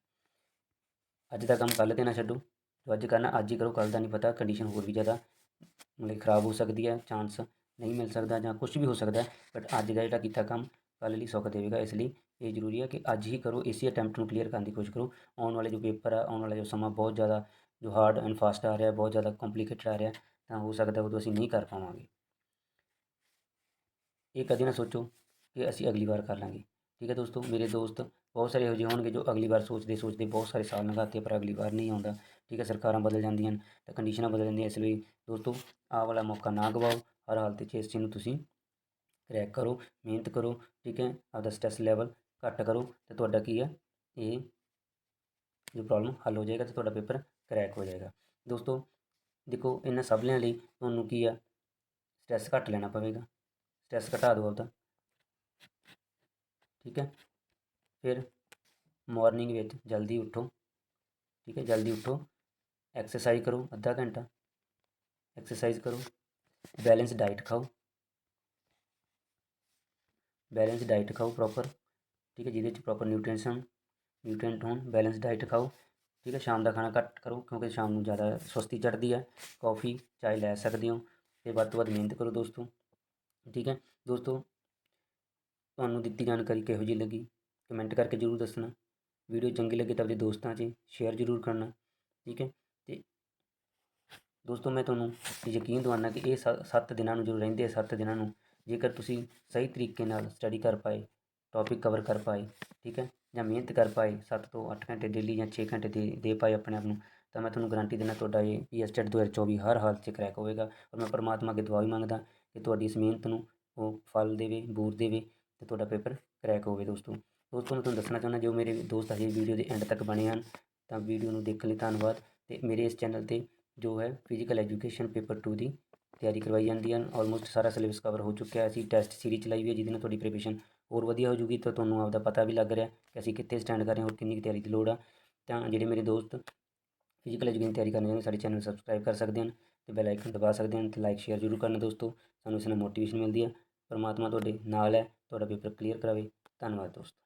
ਅੱਜ ਦਾ ਕੰਮ ਕੱਲ੍ਹ ਤੇ ਨਾ ਛੱਡੋ, ਜੋ ਅੱਜ ਕਰਨਾ, ਅੱਜ ਹੀ ਕਰੋ, ਕੱਲ੍ਹ ਦਾ ਨਹੀਂ ਪਤਾ ਕੰਡੀਸ਼ਨ ਹੋਰ ਵੀ ਜ਼ਿਆਦਾ ਮਤਲਬ ਖਰਾਬ ਹੋ ਸਕਦੀ ਹੈ ਚਾਂਸ ਨਹੀਂ ਮਿਲ ਸਕਦਾ ਜਾਂ ਕੁਝ ਵੀ ਹੋ ਸਕਦਾ ਬਟ ਅੱਜ ਦਾ ਜਿਹੜਾ ਕੀਤਾ ਕੰਮ ਕੱਲ੍ਹ ਲਈ ਸੁੱਖ ਦੇਵੇਗਾ, ਇਸ ਲਈ ਇਹ ਜ਼ਰੂਰੀ ਹੈ ਕਿ ਅੱਜ ਹੀ ਕਰੋ, ਇਸੇ ਅਟੈਂਪਟ ਨੂੰ ਕਲੀਅਰ ਕਰਨ ਦੀ ਕੋਸ਼ਿਸ਼ ਕਰੋ। ਆਉਣ ਵਾਲੇ ਜੋ ਪੇਪਰ ਆ, ਆਉਣ ਵਾਲਾ ਜੋ ਸਮਾਂ ਬਹੁਤ ਜ਼ਿਆਦਾ, ਜੋ ਹਾਰਡ ਐਂਡ ਫਾਸਟ ਆ ਰਿਹਾ, ਬਹੁਤ ਜ਼ਿਆਦਾ ਕੰਪਲਿਕੇਟਡ ਆ ਰਿਹਾ, ਤਾਂ ਹੋ ਸਕਦਾ ਉਦੋਂ ਅਸੀਂ ਨਹੀਂ ਕਰ ਪਾਵਾਂਗੇ। ਇਹ ਕਦੇ ਨਾ ਸੋਚੋ ਕਿ ਅਸੀਂ ਅਗਲੀ ਵਾਰ ਕਰ ਲਾਂਗੇ। ਠੀਕ ਹੈ ਦੋਸਤੋ, ਮੇਰੇ ਦੋਸਤ ਬਹੁਤ ਸਾਰੇ ਇਹੋ ਜਿਹੇ ਹੋਣਗੇ ਜੋ ਅਗਲੀ ਵਾਰ ਸੋਚਦੇ ਸੋਚਦੇ ਬਹੁਤ ਸਾਰੇ ਸਾਲ ਲੰਘਾਤੇ ਪਰ ਅਗਲੀ ਵਾਰ ਨਹੀਂ ਆਉਂਦਾ। ਠੀਕ ਹੈ, ਸਰਕਾਰਾਂ ਬਦਲ ਜਾਂਦੀਆਂ ਤਾਂ ਕੰਡੀਸ਼ਨਾਂ ਬਦਲ ਜਾਂਦੀਆਂ ਇਸ ਲਈ ਦੋਸਤੋ ਆਹ ਵਾਲਾ ਮੌਕਾ ਨਾ ਗਵਾਓ। ਹਰ ਹਾਲਤ 'ਚ ਇਸ ਚੀਜ਼ ਨੂੰ ਤੁਸੀਂ ਕਰੈਕ ਕਰੋ, ਮਿਹਨਤ ਕਰੋ, ਠੀਕ ਹੈ, ਆਪਦਾ ਸਟ੍ਰੈਸ ਲੈਵਲ ਘੱਟ ਕਰੋ ਤੇ ਤੁਹਾਡਾ ਕੀ ਹੈ, ਇਹ ਜੋ ਪ੍ਰੋਬਲਮ ਹੱਲ ਹੋ ਜਾਏਗਾ ਤੇ ਤੁਹਾਡਾ ਪੇਪਰ ਕਰੈਕ ਹੋ ਜਾਏਗਾ। ਦੋਸਤੋ ਦੇਖੋ, ਇਹਨਾਂ ਸਭ ਲਈ ਤੁਹਾਨੂੰ ਕੀ ਆ ਸਟ੍ਰੈਸ ਘੱਟ ਲੈਣਾ ਪਵੇਗਾ। ਸਟ੍ਰੈਸ ਘਟਾ ਦਿਓ ਆਪਦਾ। ਠੀਕ ਹੈ ਫਿਰ ਮੋਰਨਿੰਗ ਵਿੱਚ ਜਲਦੀ ਉੱਠੋ, ਠੀਕ ਹੈ, ਜਲਦੀ ਉੱਠੋ ਐਕਸਰਸਾਈਜ਼ ਕਰੋ ਅੱਧਾ ਘੰਟਾ ਐਕਸਰਸਾਈਜ਼ ਕਰੋ ਬੈਲੈਂਸ ਡਾਈਟ ਖਾਓ ਬੈਲੈਂਸ ਡਾਈਟ ਖਾਓ ਪ੍ਰੋਪਰ ਠੀਕ ਹੈ, ਜਿਹਦੇ ਚ ਪ੍ਰੋਪਰ ਨਿਊਟ੍ਰੀਸ਼ਨ ਨਿਊਟ੍ਰੀਐਂਟ ਹੋਣ ਬੈਲੈਂਸ ਡਾਈਟ ਖਾਓ, ਠੀਕ ਹੈ, ਸ਼ਾਮ ਦਾ ਖਾਣਾ ਘੱਟ ਕਰੋ ਕਿਉਂਕਿ ਸ਼ਾਮ ਨੂੰ ਜ਼ਿਆਦਾ ਸੁਸਤੀ ਚੜ੍ਹਦੀ ਹੈ ਕੌਫੀ ਚਾਹ ਲੈ ਸਕਦੇ ਹੋ ਤੇ ਵੱਧ ਤੋਂ ਵੱਧ ਮਿਹਨਤ ਕਰੋ ਦੋਸਤੋ, ਠੀਕ ਹੈ, ਦੋਸਤੋ, ਤੁਹਾਨੂੰ ਦਿੱਤੀ ਜਾਣਕਾਰੀ ਕਿਹੋ ਜਿਹੀ ਲੱਗੀ? ਕਮੈਂਟ ਕਰਕੇ ਜ਼ਰੂਰ ਦੱਸਣਾ। ਵੀਡੀਓ ਚੰਗੀ ਲੱਗੇ ਤਾਂ ਆਪਣੇ ਦੋਸਤਾਂ 'ਚ ਸ਼ੇਅਰ ਜ਼ਰੂਰ ਕਰਨਾ, ਠੀਕ ਹੈ? ਤੇ ਦੋਸਤੋ, ਮੈਂ ਤੁਹਾਨੂੰ ਯਕੀਨ ਦਿਵਾਉਣਾ ਕਿ ਇਹ 7 ਦਿਨਾਂ ਨੂੰ, ਜੋ ਰਹਿੰਦੇ 7 ਦਿਨਾਂ ਨੂੰ, ਜੇਕਰ ਤੁਸੀਂ ਸਹੀ ਤਰੀਕੇ ਨਾਲ ਸਟੱਡੀ ਕਰ ਪਾਏ ਟੌਪਿਕ ਕਵਰ ਕਰ ਪਾਏ, ਠੀਕ ਹੈ? ਜਾਂ ਮਿਹਨਤ ਕਰ ਪਾਏ 7 ਤੋਂ 8 ਘੰਟੇ ਡੇਲੀ ਜਾਂ 6 ਘੰਟੇ ਦੇ ਦੇ ਪਾਏ ਆਪਣੇ ਆਪ ਨੂੰ, ਤਾਂ ਮੈਂ ਤੁਹਾਨੂੰ ਗਾਰੰਟੀ ਦਿੰਦਾ ਤੁਹਾਡਾ ਇਹ ਪੀਐਸਟੈਟ 2024 ਹਰ ਹਾਲਤ 'ਚ ਕਰੈਕ ਹੋਵੇਗਾ ਔਰ ਮੈਂ ਪਰਮਾਤਮਾ ਅੱਗੇ ਦੁਆ ਵੀ ਮੰਗਦਾ ਕਿ ਤੁਹਾਡੀ ਇਸ ਮਿਹਨਤ ਨੂੰ ਉਹ ਫਲ ਦੇਵੇ, ਬੂਰ ਦੇਵੇ ਤੇ ਤੁਹਾਡਾ ਪੇਪਰ ਕਰੈਕ ਹੋਵੇ ਦੋਸਤੋ। ਦੋਸਤੋ ਮੈਂ ਤੁਹਾਨੂੰ ਦੱਸਣਾ ਚਾਹੁੰਦਾ, ਜੋ ਮੇਰੇ ਦੋਸਤ ਹਜੇ ਵੀਡੀਓ ਦੇ ਐਂਡ ਤੱਕ ਬਣੇ ਹਨ, ਤਾਂ ਵੀਡੀਓ ਨੂੰ ਦੇਖਣ ਲਈ, ਧੰਨਵਾਦ। ਤੇ ਮੇਰੇ ਇਸ ਚੈਨਲ ਤੇ ਜੋ ਹੈ ਫਿਜ਼ੀਕਲ ਐਜੂਕੇਸ਼ਨ ਪੇਪਰ 2 ਦੀ ਤਿਆਰੀ ਕਰਵਾਈ ਜਾਂਦੀ ਹੈ ਆਲਮੋਸਟ ਸਾਰਾ ਸਿਲੇਬਸ ਕਵਰ ਹੋ ਚੁੱਕਿਆ ਅਸੀਂ ਟੈਸਟ ਸੀਰੀਜ਼ ਚਲਾਈ ਹੋਈ ਹੈ, ਜਿਹਦੇ ਨਾਲ ਤੁਹਾਡੀ ਪ੍ਰੀਪਰੇਸ਼ਨ ਹੋਰ ਵਧੀਆ ਹੋ ਜੂਗੀ, ਤਾਂ ਤੁਹਾਨੂੰ ਆਪਦਾ ਪਤਾ ਵੀ ਲੱਗ ਰਿਹਾ ਕਿ ਅਸੀਂ ਕਿੱਥੇ ਸਟੈਂਡ ਕਰ ਰਹੇ ਹਾਂ, ਹੋਰ ਕਿੰਨੀ ਕੁ ਤਿਆਰੀ ਦੀ ਲੋੜ ਆ। ਤਾਂ ਜਿਹੜੇ ਮੇਰੇ ਦੋਸਤ ਫਿਜ਼ੀਕਲ ਐਜੂਕੇਸ਼ਨ ਤਿਆਰੀ ਕਰਨਾ ਚਾਹੁੰਦੇ ਸਾਡੇ ਚੈਨਲ ਨੂੰ ਸਬਸਕ੍ਰਾਈਬ ਕਰ ਸਕਦੇ ਹਨ ਤੇ ਬੈਲ ਆਈਕਨ ਦਬਾ ਸਕਦੇ ਹਨ ਤੇ ਲਾਈਕ ਸ਼ੇਅਰ ਜ਼ਰੂਰ ਕਰਨਾ ਦੋਸਤੋ, ਸਾਨੂੰ ਇਸ ਨਾਲ ਮੋਟੀਵੇਸ਼ਨ ਮਿਲਦੀ ਹੈ। ਪਰਮਾਤਮਾ ਤੁਹਾਡੇ ਨਾਲ ਹੈ, ਤੁਹਾਡਾ ਪੇਪਰ ਕਲੀਅਰ ਕਰਾਵੇ। ਧੰਨਵਾਦ ਦੋਸਤੋ।